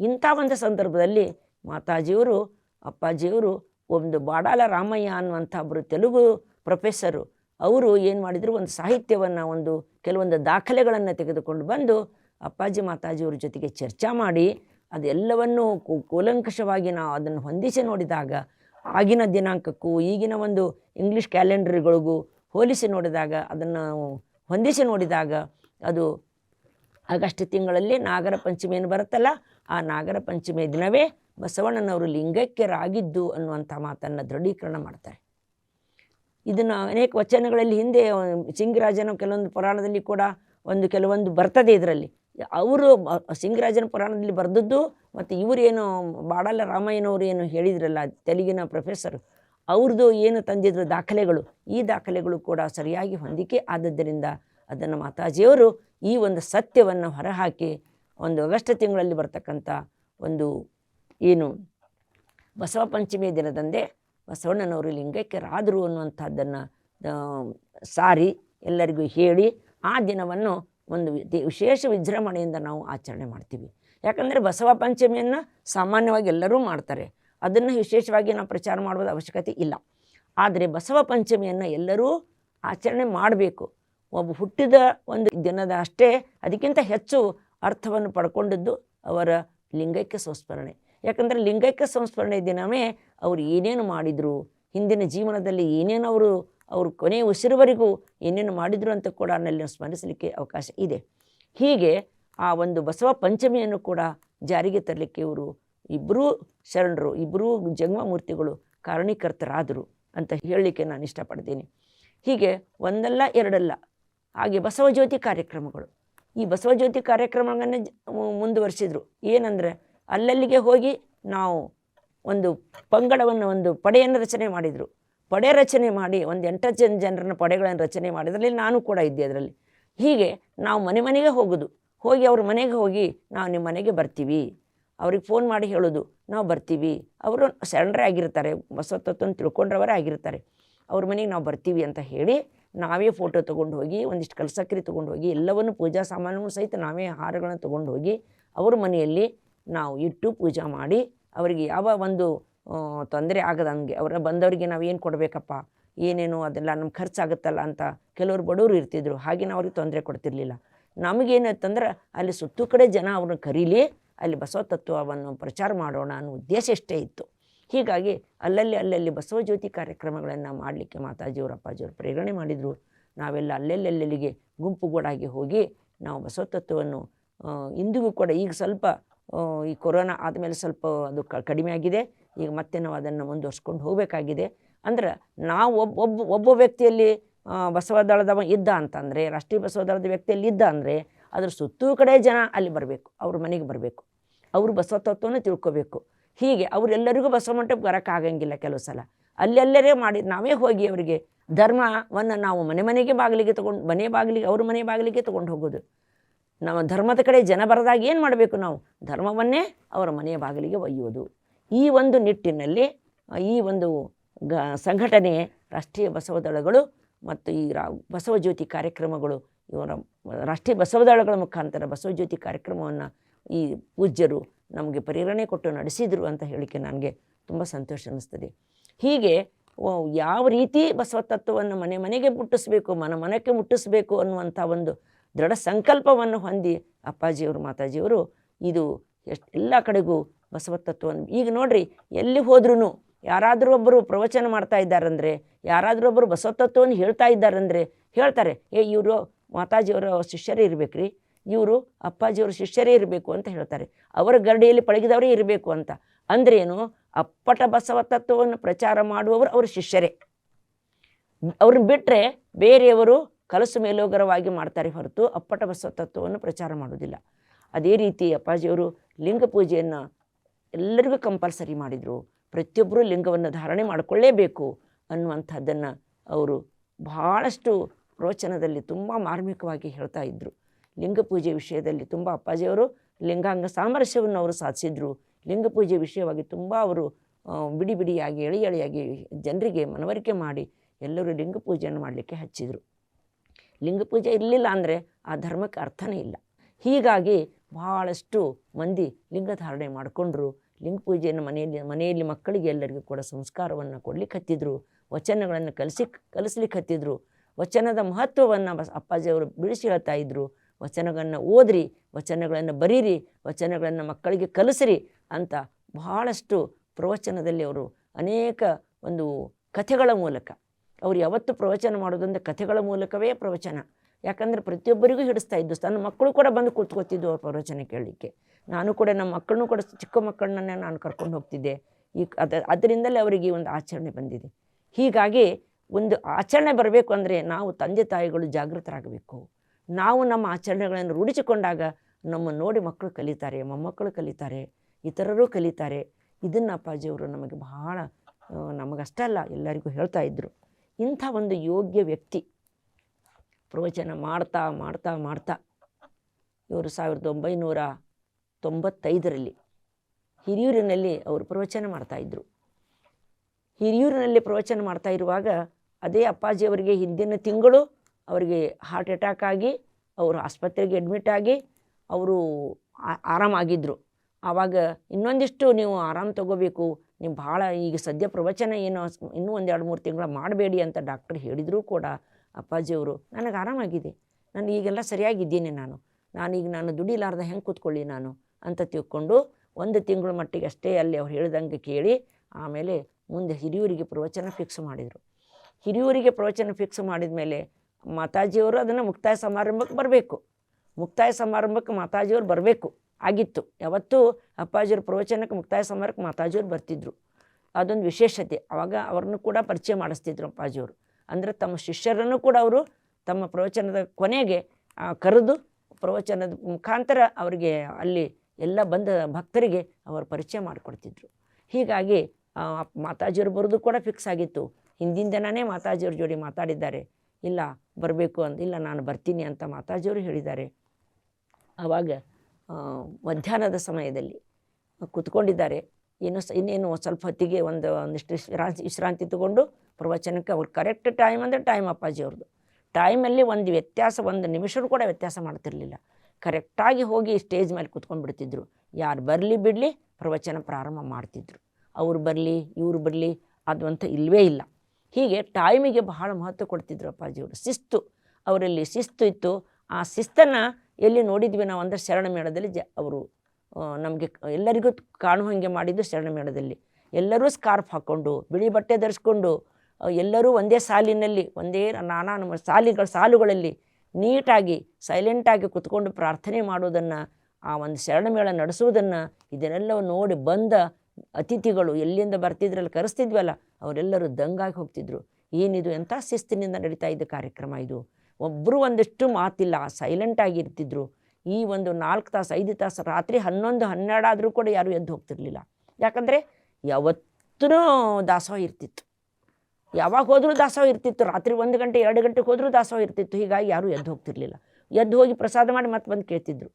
A: ಇಂಥ ಒಂದು ಸಂದರ್ಭದಲ್ಲಿ ಮಾತಾಜಿಯವರು, ಅಪ್ಪಾಜಿಯವರು ಒಂದು ಬಾಡಾಲ ರಾಮಯ್ಯ ಅನ್ನುವಂಥ ಒಬ್ಬರು ತೆಲುಗು ಪ್ರೊಫೆಸರು, ಅವರು ಏನು ಮಾಡಿದರು, ಒಂದು ಸಾಹಿತ್ಯವನ್ನು, ಒಂದು ಕೆಲವೊಂದು ದಾಖಲೆಗಳನ್ನು ತೆಗೆದುಕೊಂಡು ಬಂದು ಅಪ್ಪಾಜಿ ಮಾತಾಜಿಯವ್ರ ಜೊತೆಗೆ ಚರ್ಚಾ ಮಾಡಿ, ಅದೆಲ್ಲವನ್ನೂ ಕೂಲಂಕಷವಾಗಿ ನಾವು ಅದನ್ನು ಹೊಂದಿಸಿ ನೋಡಿದಾಗ, ಆಗಿನ ದಿನಾಂಕಕ್ಕೂ, ಈಗಿನ ಒಂದು ಇಂಗ್ಲೀಷ್ ಕ್ಯಾಲೆಂಡರ್ಗಳಿಗೂ ಹೋಲಿಸಿ ನೋಡಿದಾಗ, ಅದನ್ನು ಹೊಂದಿಸಿ ನೋಡಿದಾಗ, ಅದು ಆಗಸ್ಟ್ ತಿಂಗಳಲ್ಲಿ ನಾಗರ ಪಂಚಮಿಯನ್ನು ಬರುತ್ತಲ್ಲ, ಆ ನಾಗರ ಪಂಚಮಿ ದಿನವೇ ಬಸವಣ್ಣನವರು ಲಿಂಗೈಕ್ಯರಾಗಿದ್ದು ಅನ್ನುವಂಥ ಮಾತನ್ನು ದೃಢೀಕರಣ ಮಾಡ್ತಾರೆ. ಇದನ್ನು ಅನೇಕ ವಚನಗಳಲ್ಲಿ ಹಿಂದೆ ಸಿಂಗರಾಜನ ಕೆಲವೊಂದು ಪುರಾಣದಲ್ಲಿ ಕೂಡ ಒಂದು ಕೆಲವೊಂದು ಬರ್ತದೆ ಇದರಲ್ಲಿ. ಅವರು ಸಿಂಗರಾಜನ ಪುರಾಣದಲ್ಲಿ ಬರೆದದ್ದು ಮತ್ತು ಇವರೇನು ಬಾಡಲ ರಾಮಯ್ಯನವರು ಏನು ಹೇಳಿದ್ರಲ್ಲ, ತೆಲುಗಿನ ಪ್ರೊಫೆಸರ್ ಅವ್ರದ್ದು ಏನು ತಂದಿದ್ರು ದಾಖಲೆಗಳು, ಈ ದಾಖಲೆಗಳು ಕೂಡ ಸರಿಯಾಗಿ ಹೊಂದಿಕೆ ಆದದ್ದರಿಂದ ಅದನ್ನು ಮಾತಾಜಿಯವರು ಈ ಒಂದು ಸತ್ಯವನ್ನು ಹೊರಹಾಕಿ ಒಂದು ಆಗಸ್ಟ್ ತಿಂಗಳಲ್ಲಿ ಬರ್ತಕ್ಕಂಥ ಒಂದು ಏನು ಬಸವ ಪಂಚಮಿ ದಿನದಂದೇ ಬಸವಣ್ಣನವರು ಲಿಂಗೈಕ್ಯರಾದರು ಅನ್ನುವಂಥದ್ದನ್ನು ಸಾರಿ ಎಲ್ಲರಿಗೂ ಹೇಳಿ ಆ ದಿನವನ್ನು ಒಂದು ವಿಶೇಷ ವಿಜೃಂಭಣೆಯಿಂದ ನಾವು ಆಚರಣೆ ಮಾಡ್ತೀವಿ. ಯಾಕಂದರೆ ಬಸವ ಪಂಚಮಿಯನ್ನು ಸಾಮಾನ್ಯವಾಗಿ ಎಲ್ಲರೂ ಮಾಡ್ತಾರೆ. ಅದನ್ನು ವಿಶೇಷವಾಗಿ ನಾವು ಪ್ರಚಾರ ಮಾಡುವ ಅವಶ್ಯಕತೆ ಇಲ್ಲ. ಆದರೆ ಬಸವ ಪಂಚಮಿಯನ್ನು ಎಲ್ಲರೂ ಆಚರಣೆ ಮಾಡಬೇಕು. ಒಬ್ಬ ಹುಟ್ಟಿದ ಒಂದು ದಿನದ ಅಷ್ಟೇ ಅದಕ್ಕಿಂತ ಹೆಚ್ಚು ಅರ್ಥವನ್ನು ಪಡ್ಕೊಂಡದ್ದು ಅವರ ಲಿಂಗೈಕ್ಯ ಸಂಸ್ಮರಣೆ. ಯಾಕಂದರೆ ಲಿಂಗೈಕ್ಯ ಸಂಸ್ಮರಣೆ ದಿನವೇ ಅವರು ಏನೇನು ಮಾಡಿದರು, ಹಿಂದಿನ ಜೀವನದಲ್ಲಿ ಏನೇನು ಅವರು ಅವರು ಕೊನೆಯ ಉಸಿರುವರೆಗೂ ಏನೇನು ಮಾಡಿದರು ಅಂತ ಕೂಡ ನಲ್ಲಿ ಸ್ಮರಿಸಲಿಕ್ಕೆ ಅವಕಾಶ ಇದೆ. ಹೀಗೆ ಆ ಒಂದು ಬಸವ ಪಂಚಮಿಯನ್ನು ಕೂಡ ಜಾರಿಗೆ ತರಲಿಕ್ಕೆ ಇವರು ಇಬ್ಬರೂ ಶರಣರು ಇಬ್ಬರೂ ಜಂಗಮಮೂರ್ತಿಗಳು ಕಾರಣೀಕರ್ತರಾದರು ಅಂತ ಹೇಳಲಿಕ್ಕೆ ನಾನು ಇಷ್ಟಪಡ್ತೀನಿ. ಹೀಗೆ ಒಂದಲ್ಲ ಎರಡಲ್ಲ, ಹಾಗೆ ಬಸವಜ್ಯೋತಿ ಕಾರ್ಯಕ್ರಮಗಳು. ಈ ಬಸವಜ್ಯೋತಿ ಕಾರ್ಯಕ್ರಮಗಳನ್ನು ಕಾರ್ಯಕ್ರಮವನ್ನು ಮುಂದುವರಿಸಿದರು ಮುಂದುವರಿಸಿದ್ರು. ಏನಂದರೆ ಅಲ್ಲಲ್ಲಿಗೆ ಹೋಗಿ ನಾವು ಒಂದು ಪಂಗಡವನ್ನು, ಒಂದು ಪಡೆಯನ್ನು ರಚನೆ ಮಾಡಿದರು. ಪಡೆ ರಚನೆ ಮಾಡಿ, ಒಂದು ಎಂಟು ಜನ ಜನರನ್ನ ಪಡೆಗಳನ್ನು ರಚನೆ ಮಾಡಿದ್ರಲ್ಲಿ ನಾನು ಕೂಡ ಇದ್ದೆ ಅದರಲ್ಲಿ. ಹೀಗೆ ನಾವು ಮನೆ ಮನೆಗೆ ಹೋಗೋದು. ಹೋಗಿ ಅವ್ರ ಮನೆಗೆ ಹೋಗಿ ನಾವು ನಿಮ್ಮ ಮನೆಗೆ ಬರ್ತೀವಿ. ಅವ್ರಿಗೆ ಫೋನ್ ಮಾಡಿ ಹೇಳೋದು, ನಾವು ಬರ್ತೀವಿ. ಅವರು ಶರಣರೇ ಆಗಿರ್ತಾರೆ ಬಸವ ತತ್ವವನ್ನು ತಿಳ್ಕೊಂಡ್ರವರೇ ಆಗಿರ್ತಾರೆ. ಅವ್ರ ಮನೆಗೆ ನಾವು ಬರ್ತೀವಿ ಅಂತ ಹೇಳಿ ನಾವೇ ಫೋಟೋ ತೊಗೊಂಡು ಹೋಗಿ, ಒಂದಿಷ್ಟು ಕಲಸಕ್ರಿ ತೊಗೊಂಡು ಹೋಗಿ, ಎಲ್ಲವನ್ನು ಪೂಜಾ ಸಾಮಾನುಗಳು ಸಹಿತ ನಾವೇ ಆಹಾರಗಳನ್ನು ತೊಗೊಂಡು ಹೋಗಿ ಅವ್ರ ಮನೆಯಲ್ಲಿ ನಾವು ಇಟ್ಟು ಪೂಜೆ ಮಾಡಿ ಅವರಿಗೆ ಯಾವ ಒಂದು ತೊಂದರೆ ಆಗದಂಗೆ ಅವರ ಬಂದವರಿಗೆ ನಾವು ಏನು ಕೊಡಬೇಕಪ್ಪ? ಏನೇನು ಅದೆಲ್ಲ ನಮ್ಗೆ ಖರ್ಚಾಗುತ್ತಲ್ಲ ಅಂತ ಕೆಲವರು ಬಡವರು ಇರ್ತಿದ್ರು ಹಾಗೆ ನಾವು ಅವ್ರಿಗೆ ತೊಂದರೆ ಕೊಡ್ತಿರ್ಲಿಲ್ಲ. ನಮಗೇನಾಯ್ತಂದ್ರೆ ಅಲ್ಲಿ ಸುತ್ತು ಕಡೆ ಜನ ಅವ್ರನ್ನ ಕರೀಲಿ, ಅಲ್ಲಿ ಬಸವ ತತ್ವವನ್ನು ಪ್ರಚಾರ ಮಾಡೋಣ ಅನ್ನೋ ಉದ್ದೇಶ ಇಷ್ಟೇ ಇತ್ತು. ಹೀಗಾಗಿ ಅಲ್ಲಲ್ಲಿ ಅಲ್ಲಲ್ಲಿ ಬಸವ ಜ್ಯೋತಿ ಕಾರ್ಯಕ್ರಮಗಳನ್ನು ಮಾಡಲಿಕ್ಕೆ ಮಾತಾಜಿಯವರು ಅಪ್ಪಾಜಿಯವರು ಪ್ರೇರಣೆ ಮಾಡಿದರು. ನಾವೆಲ್ಲ ಅಲ್ಲಲ್ಲಿಗೆ ಗುಂಪುಗೂಡಾಗಿ ಹೋಗಿ ನಾವು ಬಸವ ತತ್ವವನ್ನು ಇಂದಿಗೂ ಕೂಡ ಈಗ ಸ್ವಲ್ಪ ಈ ಕೊರೋನಾ ಆದಮೇಲೆ ಸ್ವಲ್ಪ ಅದು ಕಡಿಮೆ ಆಗಿದೆ. ಈಗ ಮತ್ತೆ ನಾವು ಅದನ್ನು ಮುಂದುವರ್ಸ್ಕೊಂಡು ಹೋಗಬೇಕಾಗಿದೆ. ಅಂದ್ರೆ ನಾವು ಒಬ್ಬ ಒಬ್ಬ ಒಬ್ಬ ವ್ಯಕ್ತಿಯಲ್ಲಿ ಆ, ಬಸವ ದಳದವ ಇದ್ದ ಅಂತಂದರೆ ರಾಷ್ಟ್ರೀಯ ಬಸವ ದಳದ ವ್ಯಕ್ತಿಯಲ್ಲಿ ಇದ್ದ ಅಂದರೆ ಅದ್ರ ಸುತ್ತೂ ಕಡೆ ಜನ ಅಲ್ಲಿ ಬರಬೇಕು ಅವ್ರ ಮನೆಗೆ ಬರಬೇಕು. ಅವರು ಬಸವ ತತ್ವವನ್ನು ತಿಳ್ಕೊಬೇಕು. ಹೀಗೆ ಅವರೆಲ್ಲರಿಗೂ ಬಸವ ಮಂಟಪಕ್ಕೆ ಬರೋಕ್ಕಾಗಂಗಿಲ್ಲ ಕೆಲವು ಸಲ. ಅಲ್ಲೆಲ್ಲರೇ ಮಾಡಿ ನಾವೇ ಹೋಗಿ ಅವರಿಗೆ ಧರ್ಮವನ್ನು ನಾವು ಮನೆ ಮನೆಗೆ ಬಾಗಿಲಿಗೆ ತಗೊಂಡು ಮನೆ ಬಾಗಿಲಿಗೆ ಅವ್ರ ಮನೆ ಬಾಗಿಲಿಗೆ ತೊಗೊಂಡು ಹೋಗೋದು. ನಮ್ಮ ಧರ್ಮದ ಕಡೆ ಜನ ಬರದಾಗ ಏನು ಮಾಡಬೇಕು ನಾವು? ಧರ್ಮವನ್ನೇ ಅವರ ಮನೆಯ ಬಾಗಿಲಿಗೆ ಒಯ್ಯುವುದು. ಈ ಒಂದು ನಿಟ್ಟಿನಲ್ಲಿ, ಈ ಒಂದು ಗ, ಸಂಘಟನೆ, ರಾಷ್ಟ್ರೀಯ ಬಸವದಳಗಳು ಮತ್ತು ಈ ರಾ ಬಸವಜ್ಯೋತಿ ಕಾರ್ಯಕ್ರಮಗಳು, ಇವರ ರಾಷ್ಟ್ರೀಯ ಬಸವದಳಗಳ ಮುಖಾಂತರ ಬಸವಜ್ಯೋತಿ ಕಾರ್ಯಕ್ರಮವನ್ನು ಈ ಪೂಜ್ಯರು ನಮಗೆ ಪ್ರೇರಣೆ ಕೊಟ್ಟು ನಡೆಸಿದರು ಅಂತ ಹೇಳಿಕೆ ನನಗೆ ತುಂಬ ಸಂತೋಷ ಅನ್ನಿಸ್ತದೆ. ಹೀಗೆ ಯಾವ ರೀತಿ ಬಸವ ತತ್ವವನ್ನು ಮನೆ ಮನೆಗೆ ಮುಟ್ಟಿಸ್ಬೇಕು, ಮನ ಮನಕ್ಕೆ ಮುಟ್ಟಿಸ್ಬೇಕು ಅನ್ನುವಂಥ ಒಂದು ದೃಢ ಸಂಕಲ್ಪವನ್ನು ಹೊಂದಿ ಅಪ್ಪಾಜಿಯವರು, ಮಾತಾಜಿಯವರು ಇದು ಎಷ್ಟು ಎಲ್ಲ ಕಡೆಗೂ ಬಸವತತ್ವವನ್ನು ಈಗ ನೋಡ್ರಿ, ಎಲ್ಲಿ ಹೋದ್ರೂ ಯಾರಾದರೂ ಒಬ್ಬರು ಪ್ರವಚನ ಮಾಡ್ತಾ ಇದ್ದಾರಂದರೆ, ಯಾರಾದರೂ ಒಬ್ಬರು ಬಸವ ತತ್ವವನ್ನು ಹೇಳ್ತಾ ಇದ್ದಾರಂದರೆ ಹೇಳ್ತಾರೆ, ಏ, ಇವರು ಮಾತಾಜಿಯವರ ಶಿಷ್ಯರೇ ಇರಬೇಕ್ರಿ, ಇವರು ಅಪ್ಪಾಜಿಯವರ ಶಿಷ್ಯರೇ ಇರಬೇಕು ಅಂತ ಹೇಳ್ತಾರೆ. ಅವರ ಗರಡಿಯಲ್ಲಿ ಪಳಗಿದವರೇ ಇರಬೇಕು ಅಂತ. ಅಂದ್ರೇನು, ಅಪ್ಪಟ ಬಸವ ತತ್ವವನ್ನು ಪ್ರಚಾರ ಮಾಡುವವರು ಅವರ ಶಿಷ್ಯರೇ. ಅವ್ರನ್ನ ಬಿಟ್ಟರೆ ಬೇರೆಯವರು ಕಲಸು ಮೇಲೋಗರವಾಗಿ ಮಾಡ್ತಾರೆ ಹೊರತು ಅಪ್ಪಟ ಬಸವ ತತ್ವವನ್ನು ಪ್ರಚಾರ ಮಾಡೋದಿಲ್ಲ. ಅದೇ ರೀತಿ ಅಪ್ಪಾಜಿಯವರು ಲಿಂಗ ಪೂಜೆಯನ್ನು ಎಲ್ಲರಿಗೂ ಕಂಪಲ್ಸರಿ ಮಾಡಿದರು. ಪ್ರತಿಯೊಬ್ಬರೂ ಲಿಂಗವನ್ನು ಧಾರಣೆ ಮಾಡಿಕೊಳ್ಳೇಬೇಕು ಅನ್ನುವಂಥದ್ದನ್ನು ಅವರು ಬಹಳಷ್ಟು ಪ್ರವಚನದಲ್ಲಿ ತುಂಬ ಮಾರ್ಮಿಕವಾಗಿ ಹೇಳ್ತಾ ಇದ್ದರು ಲಿಂಗ ಪೂಜೆ ವಿಷಯದಲ್ಲಿ ತುಂಬ ಅಪ್ಪಾಜಿಯವರು ಲಿಂಗಾಂಗ ಸಾಮರಸ್ಯವನ್ನು ಅವರು ಸಾಧಿಸಿದರು. ಲಿಂಗ ಪೂಜೆ ವಿಷಯವಾಗಿ ತುಂಬ ಅವರು ಬಿಡಿ ಬಿಡಿಯಾಗಿ ಎಳೆ ಎಳೆಯಾಗಿ ಜನರಿಗೆ ಮನವರಿಕೆ ಮಾಡಿ ಎಲ್ಲರೂ ಲಿಂಗ ಪೂಜೆಯನ್ನು ಮಾಡಲಿಕ್ಕೆ ಹಚ್ಚಿದರು. ಲಿಂಗ ಪೂಜೆ ಇರಲಿಲ್ಲ ಅಂದರೆ ಆ ಧರ್ಮಕ್ಕೆ ಅರ್ಥನೇ ಇಲ್ಲ. ಹೀಗಾಗಿ ಬಹಳಷ್ಟು ಮಂದಿ ಲಿಂಗ ಧಾರಣೆ ಮಾಡಿಕೊಂಡ್ರು. ಲಿಂಗ ಪೂಜೆಯನ್ನು ಮನೆಯಲ್ಲಿ ಮನೆಯಲ್ಲಿ ಮಕ್ಕಳಿಗೆ ಎಲ್ಲರಿಗೂ ಕೂಡ ಸಂಸ್ಕಾರವನ್ನು ಕೊಡಲಿಕ್ಕೆ ಹತ್ತಿದ್ರು. ವಚನಗಳನ್ನು ಕಲಿಸಿ, ಕಲಿಸ್ಲಿಕ್ಕೆ ಹತ್ತಿದ್ರು. ವಚನದ ಮಹತ್ವವನ್ನು ಅಪ್ಪಾಜಿಯವರು ಬಿಡಿಸಿ ಹೇಳ್ತಾ ಇದ್ದರು ವಚನಗಳನ್ನು ಓದ್ರಿ, ವಚನಗಳನ್ನು ಬರೀರಿ, ವಚನಗಳನ್ನು ಮಕ್ಕಳಿಗೆ ಕಲಿಸ್ರಿ ಅಂತ ಬಹಳಷ್ಟು ಪ್ರವಚನದಲ್ಲಿ ಅವರು ಅನೇಕ ಒಂದು ಕಥೆಗಳ ಮೂಲಕ ಅವ್ರು ಯಾವತ್ತು ಪ್ರವಚನ ಮಾಡೋದಂದ್ರೆ ಕಥೆಗಳ ಮೂಲಕವೇ ಪ್ರವಚನ. ಯಾಕಂದರೆ ಪ್ರತಿಯೊಬ್ಬರಿಗೂ ಹಿಡಿಸ್ತಾ ಇದ್ದು, ತನ್ನ ಮಕ್ಕಳು ಕೂಡ ಬಂದು ಕೂತ್ಕೋತಿದ್ದು ಅವ್ರ ಪ್ರವಚನ ಕೇಳಲಿಕ್ಕೆ. ನಾನು ಕೂಡ ನಮ್ಮ ಮಕ್ಕಳನ್ನೂ ಕೂಡ, ಚಿಕ್ಕ ಮಕ್ಕಳನ್ನೇ ನಾನು ಕರ್ಕೊಂಡು ಹೋಗ್ತಿದ್ದೆ. ಈ ಅದ, ಅದರಿಂದಲೇ ಅವರಿಗೆ ಒಂದು ಆಚರಣೆ ಬಂದಿದೆ. ಹೀಗಾಗಿ ಒಂದು ಆಚರಣೆ ಬರಬೇಕು ಅಂದರೆ ನಾವು ತಂದೆ ತಾಯಿಗಳು ಜಾಗೃತರಾಗಬೇಕು. ನಾವು ನಮ್ಮ ಆಚರಣೆಗಳನ್ನು ರೂಢಿಸಿಕೊಂಡಾಗ ನಮ್ಮ ನೋಡಿ ಮಕ್ಕಳು ಕಲಿತಾರೆ, ಮೊಮ್ಮಕ್ಕಳು ಕಲಿತಾರೆ, ಇತರರು ಕಲಿತಾರೆ. ಇದನ್ನು ಅಪ್ಪಾಜಿಯವರು ನಮಗೆ ಬಹಳ ನಮಗಷ್ಟಲ್ಲ, ಎಲ್ಲರಿಗೂ ಹೇಳ್ತಾ ಇದ್ದರು ಇಂಥ ಒಂದು ಯೋಗ್ಯ ವ್ಯಕ್ತಿ ಪ್ರವಚನ ಮಾಡ್ತಾ ಮಾಡ್ತಾ ಮಾಡ್ತಾ ಇವರು ಸಾವಿರದ ಒಂಬೈನೂರ ತೊಂಬತ್ತೈದರಲ್ಲಿ ಹಿರಿಯೂರಿನಲ್ಲಿ ಅವರು ಪ್ರವಚನ ಮಾಡ್ತಾಯಿದ್ರು ಹಿರಿಯೂರಿನಲ್ಲಿ ಪ್ರವಚನ ಮಾಡ್ತಾ ಇರುವಾಗ ಅದೇ ಅಪ್ಪಾಜಿಯವರಿಗೆ ಹಿಂದಿನ ತಿಂಗಳು ಅವರಿಗೆ ಹಾರ್ಟ್ ಅಟ್ಯಾಕ್ ಆಗಿ, ಅವರು ಆಸ್ಪತ್ರೆಗೆ ಅಡ್ಮಿಟ್ ಆಗಿ ಅವರು ಆರಾಮಾಗಿದ್ದರು ಆವಾಗ ಇನ್ನೊಂದಿಷ್ಟು ನೀವು ಆರಾಮ ತಗೋಬೇಕು ನೀವು ಭಾಳ ಈಗ ಸದ್ಯ ಪ್ರವಚನ ಏನು ಇನ್ನೂ ಒಂದು ಎರಡು ಮೂರು ತಿಂಗಳ ಮಾಡಬೇಡಿ ಅಂತ ಡಾಕ್ಟರ್ ಹೇಳಿದರೂ ಕೂಡ ಅಪ್ಪಾಜಿಯವರು ನನಗೆ ಆರಾಮಾಗಿದೆ. ನಾನು ಈಗೆಲ್ಲ ಸರಿಯಾಗಿದ್ದೀನಿ ನಾನು. ನಾನೀಗ ನಾನು ದುಡಿಲಾರ್ದ ಹೆಂಗೆ ಕೂತ್ಕೊಳ್ಳಿ ನಾನು? ಅಂತ ತಿಳ್ಕೊಂಡು ಒಂದು ತಿಂಗಳ ಮಟ್ಟಿಗೆ ಅಷ್ಟೇ ಅಲ್ಲಿ ಅವ್ರು ಹೇಳ್ದಂಗೆ ಕೇಳಿ ಆಮೇಲೆ ಮುಂದೆ ಹಿರಿಯೂರಿಗೆ ಪ್ರವಚನ ಫಿಕ್ಸ್ ಮಾಡಿದರು. ಹಿರಿಯೂರಿಗೆ ಪ್ರವಚನ ಫಿಕ್ಸ್ ಮಾಡಿದ ಮೇಲೆ ಮಾತಾಜಿಯವರು ಅದನ್ನು ಮುಕ್ತಾಯ ಸಮಾರಂಭಕ್ಕೆ ಬರಬೇಕು. ಮುಕ್ತಾಯ ಸಮಾರಂಭಕ್ಕೆ ಮಾತಾಜಿಯವರು ಬರಬೇಕು. ಆಗಿತ್ತು. ಯಾವತ್ತೂ ಅಪ್ಪಾಜಿಯವ್ರ ಪ್ರವಚನಕ್ಕೆ ಮುಕ್ತಾಯ ಸಮಾರಕ್ಕೆ ಮಾತಾಜಿಯವ್ರು ಬರ್ತಿದ್ರು. ಅದೊಂದು ವಿಶೇಷತೆ. ಆವಾಗ ಅವ್ರನ್ನೂ ಕೂಡ ಪರಿಚಯ ಮಾಡಿಸ್ತಿದ್ರು ಅಪ್ಪಾಜಿಯವರು. ಅಂದರೆ ತಮ್ಮ ಶಿಷ್ಯರನ್ನು ಕೂಡ ಅವರು ತಮ್ಮ ಪ್ರವಚನದ ಕೊನೆಗೆ ಕರೆದು ಪ್ರವಚನದ ಮುಖಾಂತರ ಅವರಿಗೆ ಅಲ್ಲಿ ಎಲ್ಲ ಬಂದ ಭಕ್ತರಿಗೆ ಅವರು ಪರಿಚಯ ಮಾಡಿಕೊಡ್ತಿದ್ರು. ಹೀಗಾಗಿ ಮಾತಾಜಿಯವ್ರು ಬರೋದು ಕೂಡ ಫಿಕ್ಸ್ ಆಗಿತ್ತು. ಹಿಂದಿನ ದಿನವೇ ಮಾತಾಜಿಯವ್ರ ಜೋಡಿ ಮಾತಾಡಿದ್ದಾರೆ. ಇಲ್ಲ, ಬರಬೇಕು ಅಂತ ಇಲ್ಲ, ನಾನು ಬರ್ತೀನಿ ಅಂತ ಮಾತಾಜಿಯವರು ಹೇಳಿದ್ದಾರೆ. ಆವಾಗ ಮಧ್ಯಾಹ್ನದ ಸಮಯದಲ್ಲಿ ಕೂತ್ಕೊಂಡಿದ್ದಾರೆ. ಏನು ಇನ್ನೇನು ಸ್ವಲ್ಪ ಹೊತ್ತಿಗೆ ಒಂದು, ಒಂದಿಷ್ಟು ವಿಶ್ರಾಂತಿ ವಿಶ್ರಾಂತಿ ತಗೊಂಡು ಪ್ರವಚನಕ್ಕೆ ಅವ್ರು ಕರೆಕ್ಟ್ ಟೈಮ್ ಅಂದರೆ ಟೈಮ್ ಅಪ್ಪಾಜಿಯವ್ರದ್ದು ಟೈಮಲ್ಲಿ ಒಂದು ವ್ಯತ್ಯಾಸ, ಒಂದು ನಿಮಿಷವೂ ಕೂಡ ವ್ಯತ್ಯಾಸ ಮಾಡ್ತಿರಲಿಲ್ಲ. ಕರೆಕ್ಟಾಗಿ ಹೋಗಿ ಸ್ಟೇಜ್ ಮೇಲೆ ಕೂತ್ಕೊಂಡು ಬಿಡ್ತಿದ್ರು ಯಾರು ಬರಲಿ ಬಿಡಲಿ ಪ್ರವಚನ ಪ್ರಾರಂಭ ಮಾಡ್ತಿದ್ರು. ಅವ್ರು ಬರಲಿ, ಇವ್ರು ಬರಲಿ ಅದು ಅಂತ ಇಲ್ಲವೇ ಇಲ್ಲ. ಹೀಗೆ ಟೈಮಿಗೆ ಬಹಳ ಮಹತ್ವ ಕೊಡ್ತಿದ್ರು ಅಪ್ಪಾಜಿಯವರು ಶಿಸ್ತು, ಅವರಲ್ಲಿ ಶಿಸ್ತು ಇತ್ತು. ಆ ಶಿಸ್ತನ್ನು ಎಲ್ಲಿ ನೋಡಿದ್ವಿ ನಾವು ಅಂದರೆ ಶರಣ ಮೇಳದಲ್ಲಿ ಜ ಅವರು ನಮಗೆ ಎಲ್ಲರಿಗೂ ಕಾಣುವ ಹಾಗೆ ಮಾಡಿದ್ದು ಶರಣ ಮೇಳದಲ್ಲಿ. ಎಲ್ಲರೂ ಸ್ಕಾರ್ಫ್ ಹಾಕ್ಕೊಂಡು, ಬಿಳಿ ಬಟ್ಟೆ ಧರಿಸ್ಕೊಂಡು ಎಲ್ಲರೂ ಒಂದೇ ಸಾಲಿನಲ್ಲಿ, ಒಂದೇ ನಾನಾ ನಮ್ಮ ಸಾಲಿಗಳ, ಸಾಲುಗಳಲ್ಲಿ ನೀಟಾಗಿ ಸೈಲೆಂಟಾಗಿ ಕುತ್ಕೊಂಡು ಪ್ರಾರ್ಥನೆ ಮಾಡೋದನ್ನು ಆ ಒಂದು ಶರಣ ಮೇಳ ನಡೆಸುವುದನ್ನು ಇದನ್ನೆಲ್ಲವೂ ನೋಡಿ ಬಂದ ಅತಿಥಿಗಳು ಎಲ್ಲಿಂದ ಬರ್ತಿದ್ರಲ್ಲಿ, ಕರೆಸ್ತಿದ್ವಲ್ಲ, ಅವರೆಲ್ಲರೂ ದಂಗಾಗಿ ಹೋಗ್ತಿದ್ರು. ಏನಿದು ಎಂಥ ಶಿಸ್ತಿನಿಂದ ನಡೀತಾ ಇದ್ದ ಕಾರ್ಯಕ್ರಮ ಇದು. ಒಬ್ಬರು ಒಂದಿಷ್ಟು ಮಾತಿಲ್ಲ ಸೈಲೆಂಟ್ ಇರ್ತಿದ್ರು ಈ ಒಂದು ನಾಲ್ಕು ತಾಸು, ಐದು ತಾಸು, ರಾತ್ರಿ ಹನ್ನೊಂದು ಹನ್ನೆರಡಾದರೂ ಕೂಡ ಯಾರೂ ಎದ್ದು ಹೋಗ್ತಿರ್ಲಿಲ್ಲ. ಯಾಕಂದರೆ ಯಾವತ್ತೂ ದಾಸೋಹ ಇರ್ತಿತ್ತು. ಯಾವಾಗ ಹೋದರೂ ದಾಸೋಹ ಇರ್ತಿತ್ತು, ರಾತ್ರಿ ಒಂದು ಗಂಟೆ, ಎರಡು ಗಂಟೆಗೆ ಹೋದರೂ ದಾಸೋಹ ಇರ್ತಿತ್ತು. ಹೀಗಾಗಿ ಯಾರೂ ಎದ್ದು ಹೋಗ್ತಿರ್ಲಿಲ್ಲ. ಎದ್ದು ಹೋಗಿ ಪ್ರಸಾದ ಮಾಡಿ ಮತ್ತೆ ಬಂದು ಕೇಳ್ತಿದ್ರು.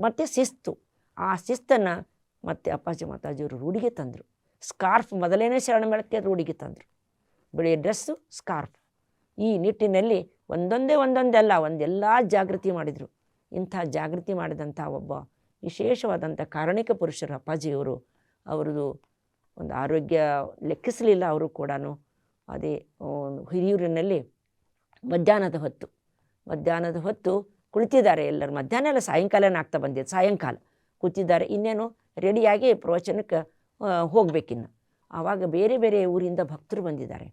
A: ಮತ್ತು ಶಿಸ್ತು. ಆ ಶಿಸ್ತನ್ನು ಮತ್ತೆ ಅಪ್ಪಾಜಿ ಮಾತಾಜಿಯವರು ರೂಢಿಗೆ ತಂದರು. ಸ್ಕಾರ್ಫ್ ಮೊದಲೇನೇ ಶರಣ ಮೇಳಕ್ಕೆ ರೂಢಿಗೆ ತಂದರು. ಬಿಳಿ ಡ್ರೆಸ್ಸು, ಸ್ಕಾರ್ಫ್. ಈ ನಿಟ್ಟಿನಲ್ಲಿ ಒಂದೊಂದೇ ಒಂದೊಂದಲ್ಲ ಒಂದೆಲ್ಲ ಜಾಗೃತಿ ಮಾಡಿದರು. ಇಂಥ ಜಾಗೃತಿ ಮಾಡಿದಂಥ ಒಬ್ಬ ವಿಶೇಷವಾದಂಥ ಕಾರಣಿಕ ಪುರುಷರು ಅಪ್ಪಾಜಿಯವರು, ಅವ್ರದ್ದು ಒಂದು ಆರೋಗ್ಯ ಲೆಕ್ಕಿಸಲಿಲ್ಲ ಅವರು ಕೂಡ ಅದೇ ಹಿರಿಯೂರಿನಲ್ಲಿ ಮಧ್ಯಾಹ್ನದ ಹೊತ್ತು ಮಧ್ಯಾಹ್ನದ ಹೊತ್ತು ಕುಳಿತಿದ್ದಾರೆ ಎಲ್ಲರೂ. ಮಧ್ಯಾಹ್ನ ಎಲ್ಲ ಸಾಯಂಕಾಲನೇ ಆಗ್ತಾ ಬಂದಿದ್ದು ಸಾಯಂಕಾಲ ಕೂತಿದ್ದಾರೆ. ಇನ್ನೇನು ರೆಡಿಯಾಗಿ ಪ್ರವಚನಕ್ಕೆ ಹೋಗಬೇಕಿನ್ನು. ಆವಾಗ ಬೇರೆ ಬೇರೆ ಊರಿಂದ ಭಕ್ತರು ಬಂದಿದ್ದಾರೆ.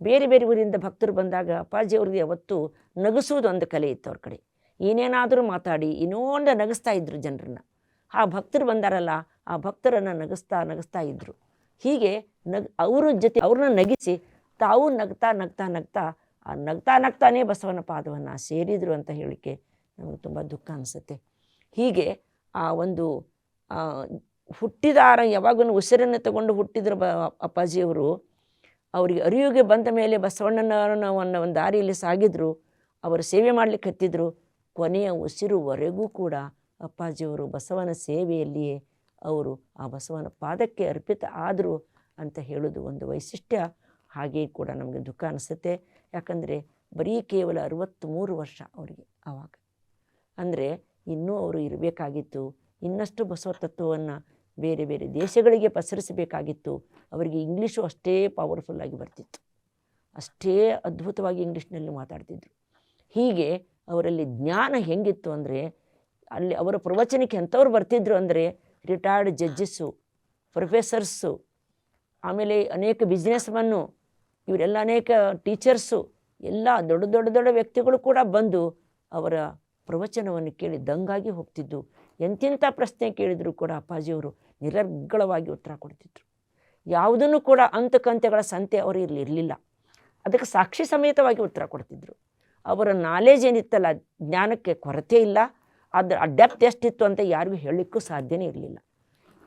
A: ಬೇರೆ ಬೇರೆ ಊರಿಂದ ಭಕ್ತರು ಬಂದಾಗ ಅಪ್ಪಾಜಿ ಅವ್ರದ್ದು ಯಾವತ್ತು ನಗಿಸೋದು ಒಂದು ಕಲೆ ಇತ್ತು ಅವ್ರ ಕಡೆ. ಏನೇನಾದರೂ ಮಾತಾಡಿ, ಇನ್ನೊಂದು ನಗಿಸ್ತಾ ಇದ್ದರು ಜನರನ್ನ. ಆ ಭಕ್ತರು ಬಂದಾರಲ್ಲ, ಆ ಭಕ್ತರನ್ನು ನಗಿಸ್ತಾ ನಗಿಸ್ತಾ ಇದ್ದರು ಹೀಗೆ ನಗ್, ಅವ್ರ ಜೊತೆ ಅವ್ರನ್ನ ನಗಿಸಿ ತಾವು ನಗ್ತಾ ನಗ್ತಾ ನಗ್ತಾ, ಆ ನಗ್ತಾ, ನಗ್ತಾನೇ ಬಸವನ ಪಾದವನ್ನು ಸೇರಿದರು ಅಂತ ಹೇಳಿಕೆ ನಮಗೆ ತುಂಬ ದುಃಖ ಅನಿಸುತ್ತೆ. ಹೀಗೆ ಆ ಒಂದು ಹುಟ್ಟಿದಾರ ಯಾವಾಗೂ ಉಸಿರನ್ನು ತಗೊಂಡು ಹುಟ್ಟಿದ್ರು ಬ, ಅಪ್ಪಾಜಿಯವರು ಅವರಿಗೆ ಅರಿವಿಗೆ ಬಂದ ಮೇಲೆ ಬಸವಣ್ಣನವರನ್ನ ಒಂದು ದಾರಿಯಲ್ಲಿ ಸಾಗಿದ್ರು, ಅವರು ಸೇವೆ ಮಾಡಲಿಕ್ಕೆ ಹತ್ತಿದ್ರು. ಕೊನೆಯ ಉಸಿರುವರೆಗೂ ಕೂಡ ಅಪ್ಪಾಜಿಯವರು ಬಸವನ ಸೇವೆಯಲ್ಲಿಯೇ ಅವರು ಆ ಬಸವನ ಪಾದಕ್ಕೆ ಅರ್ಪಿತ ಆದರು ಅಂತ ಹೇಳೋದು ಒಂದು ವೈಶಿಷ್ಟ್ಯ. ಹಾಗೆಯೇ ಕೂಡ ನಮಗೆ ದುಃಖ ಅನಿಸುತ್ತೆ. ಯಾಕಂದರೆ ಬರೀ ಕೇವಲ ಅರವತ್ತ್ಮೂರು ವರ್ಷ ಅವರಿಗೆ ಆವಾಗ. ಅಂದರೆ ಇನ್ನೂ ಅವರು ಇರಬೇಕಾಗಿತ್ತು. ಇನ್ನಷ್ಟು ಬಸವ ತತ್ವವನ್ನು ಬೇರೆ ಬೇರೆ ದೇಶಗಳಿಗೆ ಪಸರಿಸಬೇಕಾಗಿತ್ತು. ಅವರಿಗೆ ಇಂಗ್ಲೀಷು ಅಷ್ಟೇ ಪವರ್ಫುಲ್ಲಾಗಿ ಬರ್ತಿತ್ತು. ಅಷ್ಟೇ ಅದ್ಭುತವಾಗಿ ಇಂಗ್ಲೀಷ್ನಲ್ಲಿ ಮಾತಾಡ್ತಿದ್ರು. ಹೀಗೆ ಅವರಲ್ಲಿ ಜ್ಞಾನ ಹೆಂಗಿತ್ತು ಅಂದರೆ, ಅಲ್ಲಿ ಅವರ ಪ್ರವಚನಕ್ಕೆ ಎಂಥವ್ರು ಬರ್ತಿದ್ರು ಅಂದರೆ ರಿಟೈರ್ಡ್ ಜಡ್ಜಸ್ಸು ಪ್ರೊಫೆಸರ್ಸು ಆಮೇಲೆ ಅನೇಕ ಬಿಸ್ನೆಸ್ಮನ್ನು ಇವರೆಲ್ಲ ಅನೇಕ ಟೀಚರ್ಸು ಎಲ್ಲ ದೊಡ್ಡ ದೊಡ್ಡ ದೊಡ್ಡ ವ್ಯಕ್ತಿಗಳು ಕೂಡ ಬಂದು ಅವರ ಪ್ರವಚನವನ್ನು ಕೇಳಿ ದಂಗಾಗಿ ಹೋಗ್ತಿದ್ದು. ಎಂತೆಂಥ ಪ್ರಶ್ನೆ ಕೇಳಿದರೂ ಕೂಡ ಅಪ್ಪಾಜಿಯವರು. ನಿರರ್ಗಳವಾಗಿ ಉತ್ತರ ಕೊಡ್ತಿದ್ರು. ಯಾವುದನ್ನು ಕೂಡ ಅಂತಕಂತೆಗಳ ಸಂತೆ ಅವರು ಇಲ್ಲಿ ಇರಲಿಲ್ಲ. ಅದಕ್ಕೆ ಸಾಕ್ಷಿ ಸಮೇತವಾಗಿ ಉತ್ತರ ಕೊಡ್ತಿದ್ರು. ಅವರ ನಾಲೆಜ್ ಏನಿತ್ತಲ್ಲ, ಜ್ಞಾನಕ್ಕೆ ಕೊರತೆ ಇಲ್ಲ. ಅದರ ಆ ಎಷ್ಟಿತ್ತು ಅಂತ ಯಾರಿಗೂ ಹೇಳಲಿಕ್ಕೂ ಸಾಧ್ಯನೇ ಇರಲಿಲ್ಲ.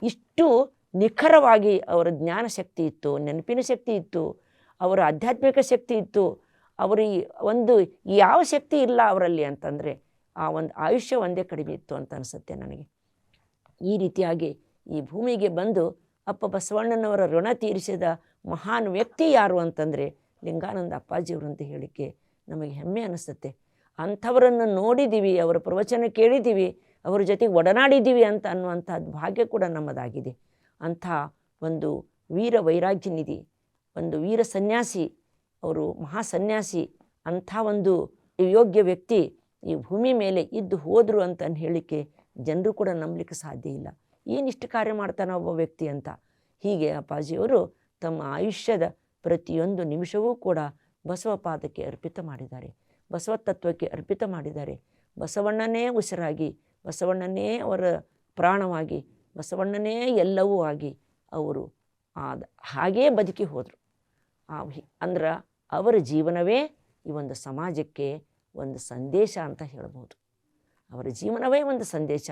A: ಇಷ್ಟು ನಿಖರವಾಗಿ ಅವರ ಜ್ಞಾನ ಶಕ್ತಿ ಇತ್ತು, ನೆನಪಿನ ಶಕ್ತಿ ಇತ್ತು, ಅವರ ಆಧ್ಯಾತ್ಮಿಕ ಶಕ್ತಿ ಇತ್ತು, ಅವರ ಒಂದು ಯಾವ ಶಕ್ತಿ ಇಲ್ಲ ಅವರಲ್ಲಿ ಅಂತಂದರೆ ಆ ಒಂದು ಆಯುಷ್ಯ ಒಂದೇ ಕಡಿಮೆ ಇತ್ತು ಅಂತ ಅನಿಸುತ್ತೆ ನನಗೆ. ಈ ರೀತಿಯಾಗಿ ಈ ಭೂಮಿಗೆ ಬಂದು ಅಪ್ಪ ಬಸವಣ್ಣನವರ ಋಣ ತೀರಿಸಿದ ಮಹಾನ್ ವ್ಯಕ್ತಿ ಯಾರು ಅಂತಂದರೆ ಲಿಂಗಾನಂದ ಅಪ್ಪಾಜಿಯವರು ಅಂತ ಹೇಳಿಕೆ ನಮಗೆ ಹೆಮ್ಮೆ ಅನಿಸುತ್ತೆ. ಅಂಥವರನ್ನು ನೋಡಿದ್ದೀವಿ ಅವರ ಪ್ರವಚನ ಕೇಳಿದ್ದೀವಿ ಅವರ ಜೊತೆಗೆ ಒಡನಾಡಿದ್ದೀವಿ ಅಂತ ಅನ್ನುವಂಥದ್ದು ಭಾಗ್ಯ ಕೂಡ ನಮ್ಮದಾಗಿದೆ. ಅಂಥ ಒಂದು ವೀರ ವೈರಾಗ್ಯ ನಿಧಿ, ಒಂದು ವೀರ ಸನ್ಯಾಸಿ, ಅವರು ಮಹಾ ಸನ್ಯಾಸಿ, ಅಂಥ ಒಂದು ಯೋಗ್ಯ ವ್ಯಕ್ತಿ ಈ ಭೂಮಿ ಮೇಲೆ ಇದ್ದು ಹೋದರು ಅಂತ ಹೇಳಿಕೆ ಜನರು ಕೂಡ ನಂಬಲಿಕ್ಕೆ ಸಾಧ್ಯ ಇಲ್ಲ. ಏನಿಷ್ಟು ಕಾರ್ಯ ಮಾಡ್ತಾನೆ ಒಬ್ಬ ವ್ಯಕ್ತಿ ಅಂತ. ಹೀಗೆ ಅಪ್ಪಾಜಿಯವರು ತಮ್ಮ ಆಯುಷ್ಯದ ಪ್ರತಿಯೊಂದು ನಿಮಿಷವೂ ಕೂಡ ಬಸವ ಪಾದಕ್ಕೆ ಅರ್ಪಿತ ಮಾಡಿದ್ದಾರೆ. ಬಸವ ತತ್ವಕ್ಕೆ ಅರ್ಪಿತ ಮಾಡಿದ್ದಾರೆ. ಬಸವಣ್ಣನೇ ಉಸಿರಾಗಿ, ಬಸವಣ್ಣನೇ ಅವರ ಪ್ರಾಣವಾಗಿ, ಬಸವಣ್ಣನೇ ಎಲ್ಲವೂ ಆಗಿ ಅವರು ಆದ ಹಾಗೇ ಬದುಕಿ ಹೋದರು. ಆ ಅಂದ್ರೆ ಅವರ ಜೀವನವೇ ಈ ಒಂದು ಸಮಾಜಕ್ಕೆ ಒಂದು ಸಂದೇಶ ಅಂತ ಹೇಳ್ಬೋದು. ಅವರ ಜೀವನವೇ ಒಂದು ಸಂದೇಶ.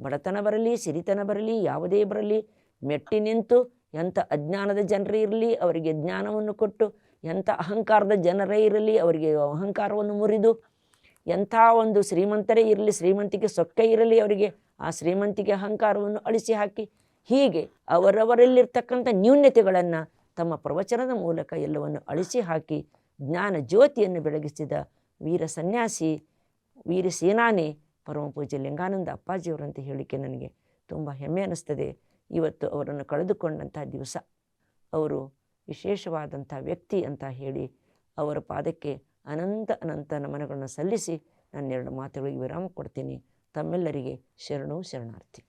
A: ಬಡತನ ಬರಲಿ, ಸಿರಿತನ ಬರಲಿ, ಯಾವುದೇ ಬರಲಿ, ಮೆಟ್ಟಿ ನಿಂತು ಎಂಥ ಅಜ್ಞಾನದ ಜನರೇ ಇರಲಿ, ಅವರಿಗೆ ಜ್ಞಾನವನ್ನು ಕೊಟ್ಟು ಎಂಥ ಅಹಂಕಾರದ ಜನರೇ ಇರಲಿ, ಅವರಿಗೆ ಅಹಂಕಾರವನ್ನು ಮುರಿದು ಎಂಥ ಒಂದು ಶ್ರೀಮಂತರೇ ಇರಲಿ, ಶ್ರೀಮಂತಿಕೆ ಸೊಕ್ಕೆ ಇರಲಿ, ಅವರಿಗೆ ಆ ಶ್ರೀಮಂತಿಕೆ ಅಹಂಕಾರವನ್ನು ಅಳಿಸಿ ಹಾಕಿ, ಹೀಗೆ ಅವರವರಲ್ಲಿರ್ತಕ್ಕಂಥ ನ್ಯೂನ್ಯತೆಗಳನ್ನು ತಮ್ಮ ಪ್ರವಚನದ ಮೂಲಕ ಎಲ್ಲವನ್ನು ಅಳಿಸಿ ಹಾಕಿ, ಜ್ಞಾನ ಜ್ಯೋತಿಯನ್ನು ಬೆಳಗಿಸಿದ ವೀರ ಸನ್ಯಾಸಿ ವೀರ ಸೇನಾನಿ ಪರಮ ಪೂಜ್ಯ ಲಿಂಗಾನಂದ ಅಂತ ಹೇಳಿಕೆ ನನಗೆ ತುಂಬ ಹೆಮ್ಮೆ ಅನ್ನಿಸ್ತದೆ ಇವತ್ತು ಅವರನ್ನು ಕಳೆದುಕೊಂಡಂಥ ದಿವಸ ಅವರು ವಿಶೇಷವಾದಂಥ ವ್ಯಕ್ತಿ ಅಂತ ಹೇಳಿ ಅವರ ಪಾದಕ್ಕೆ ಅನಂತ ಅನಂತ ನಮನಗಳನ್ನು ಸಲ್ಲಿಸಿ ನಾನು ಎರಡು ಮಾತುಗಳಿಗೆ ವಿರಾಮ ಕೊಡ್ತೀನಿ. ತಮ್ಮೆಲ್ಲರಿಗೆ ಶರಣು ಶರಣಾರ್ಥಿ.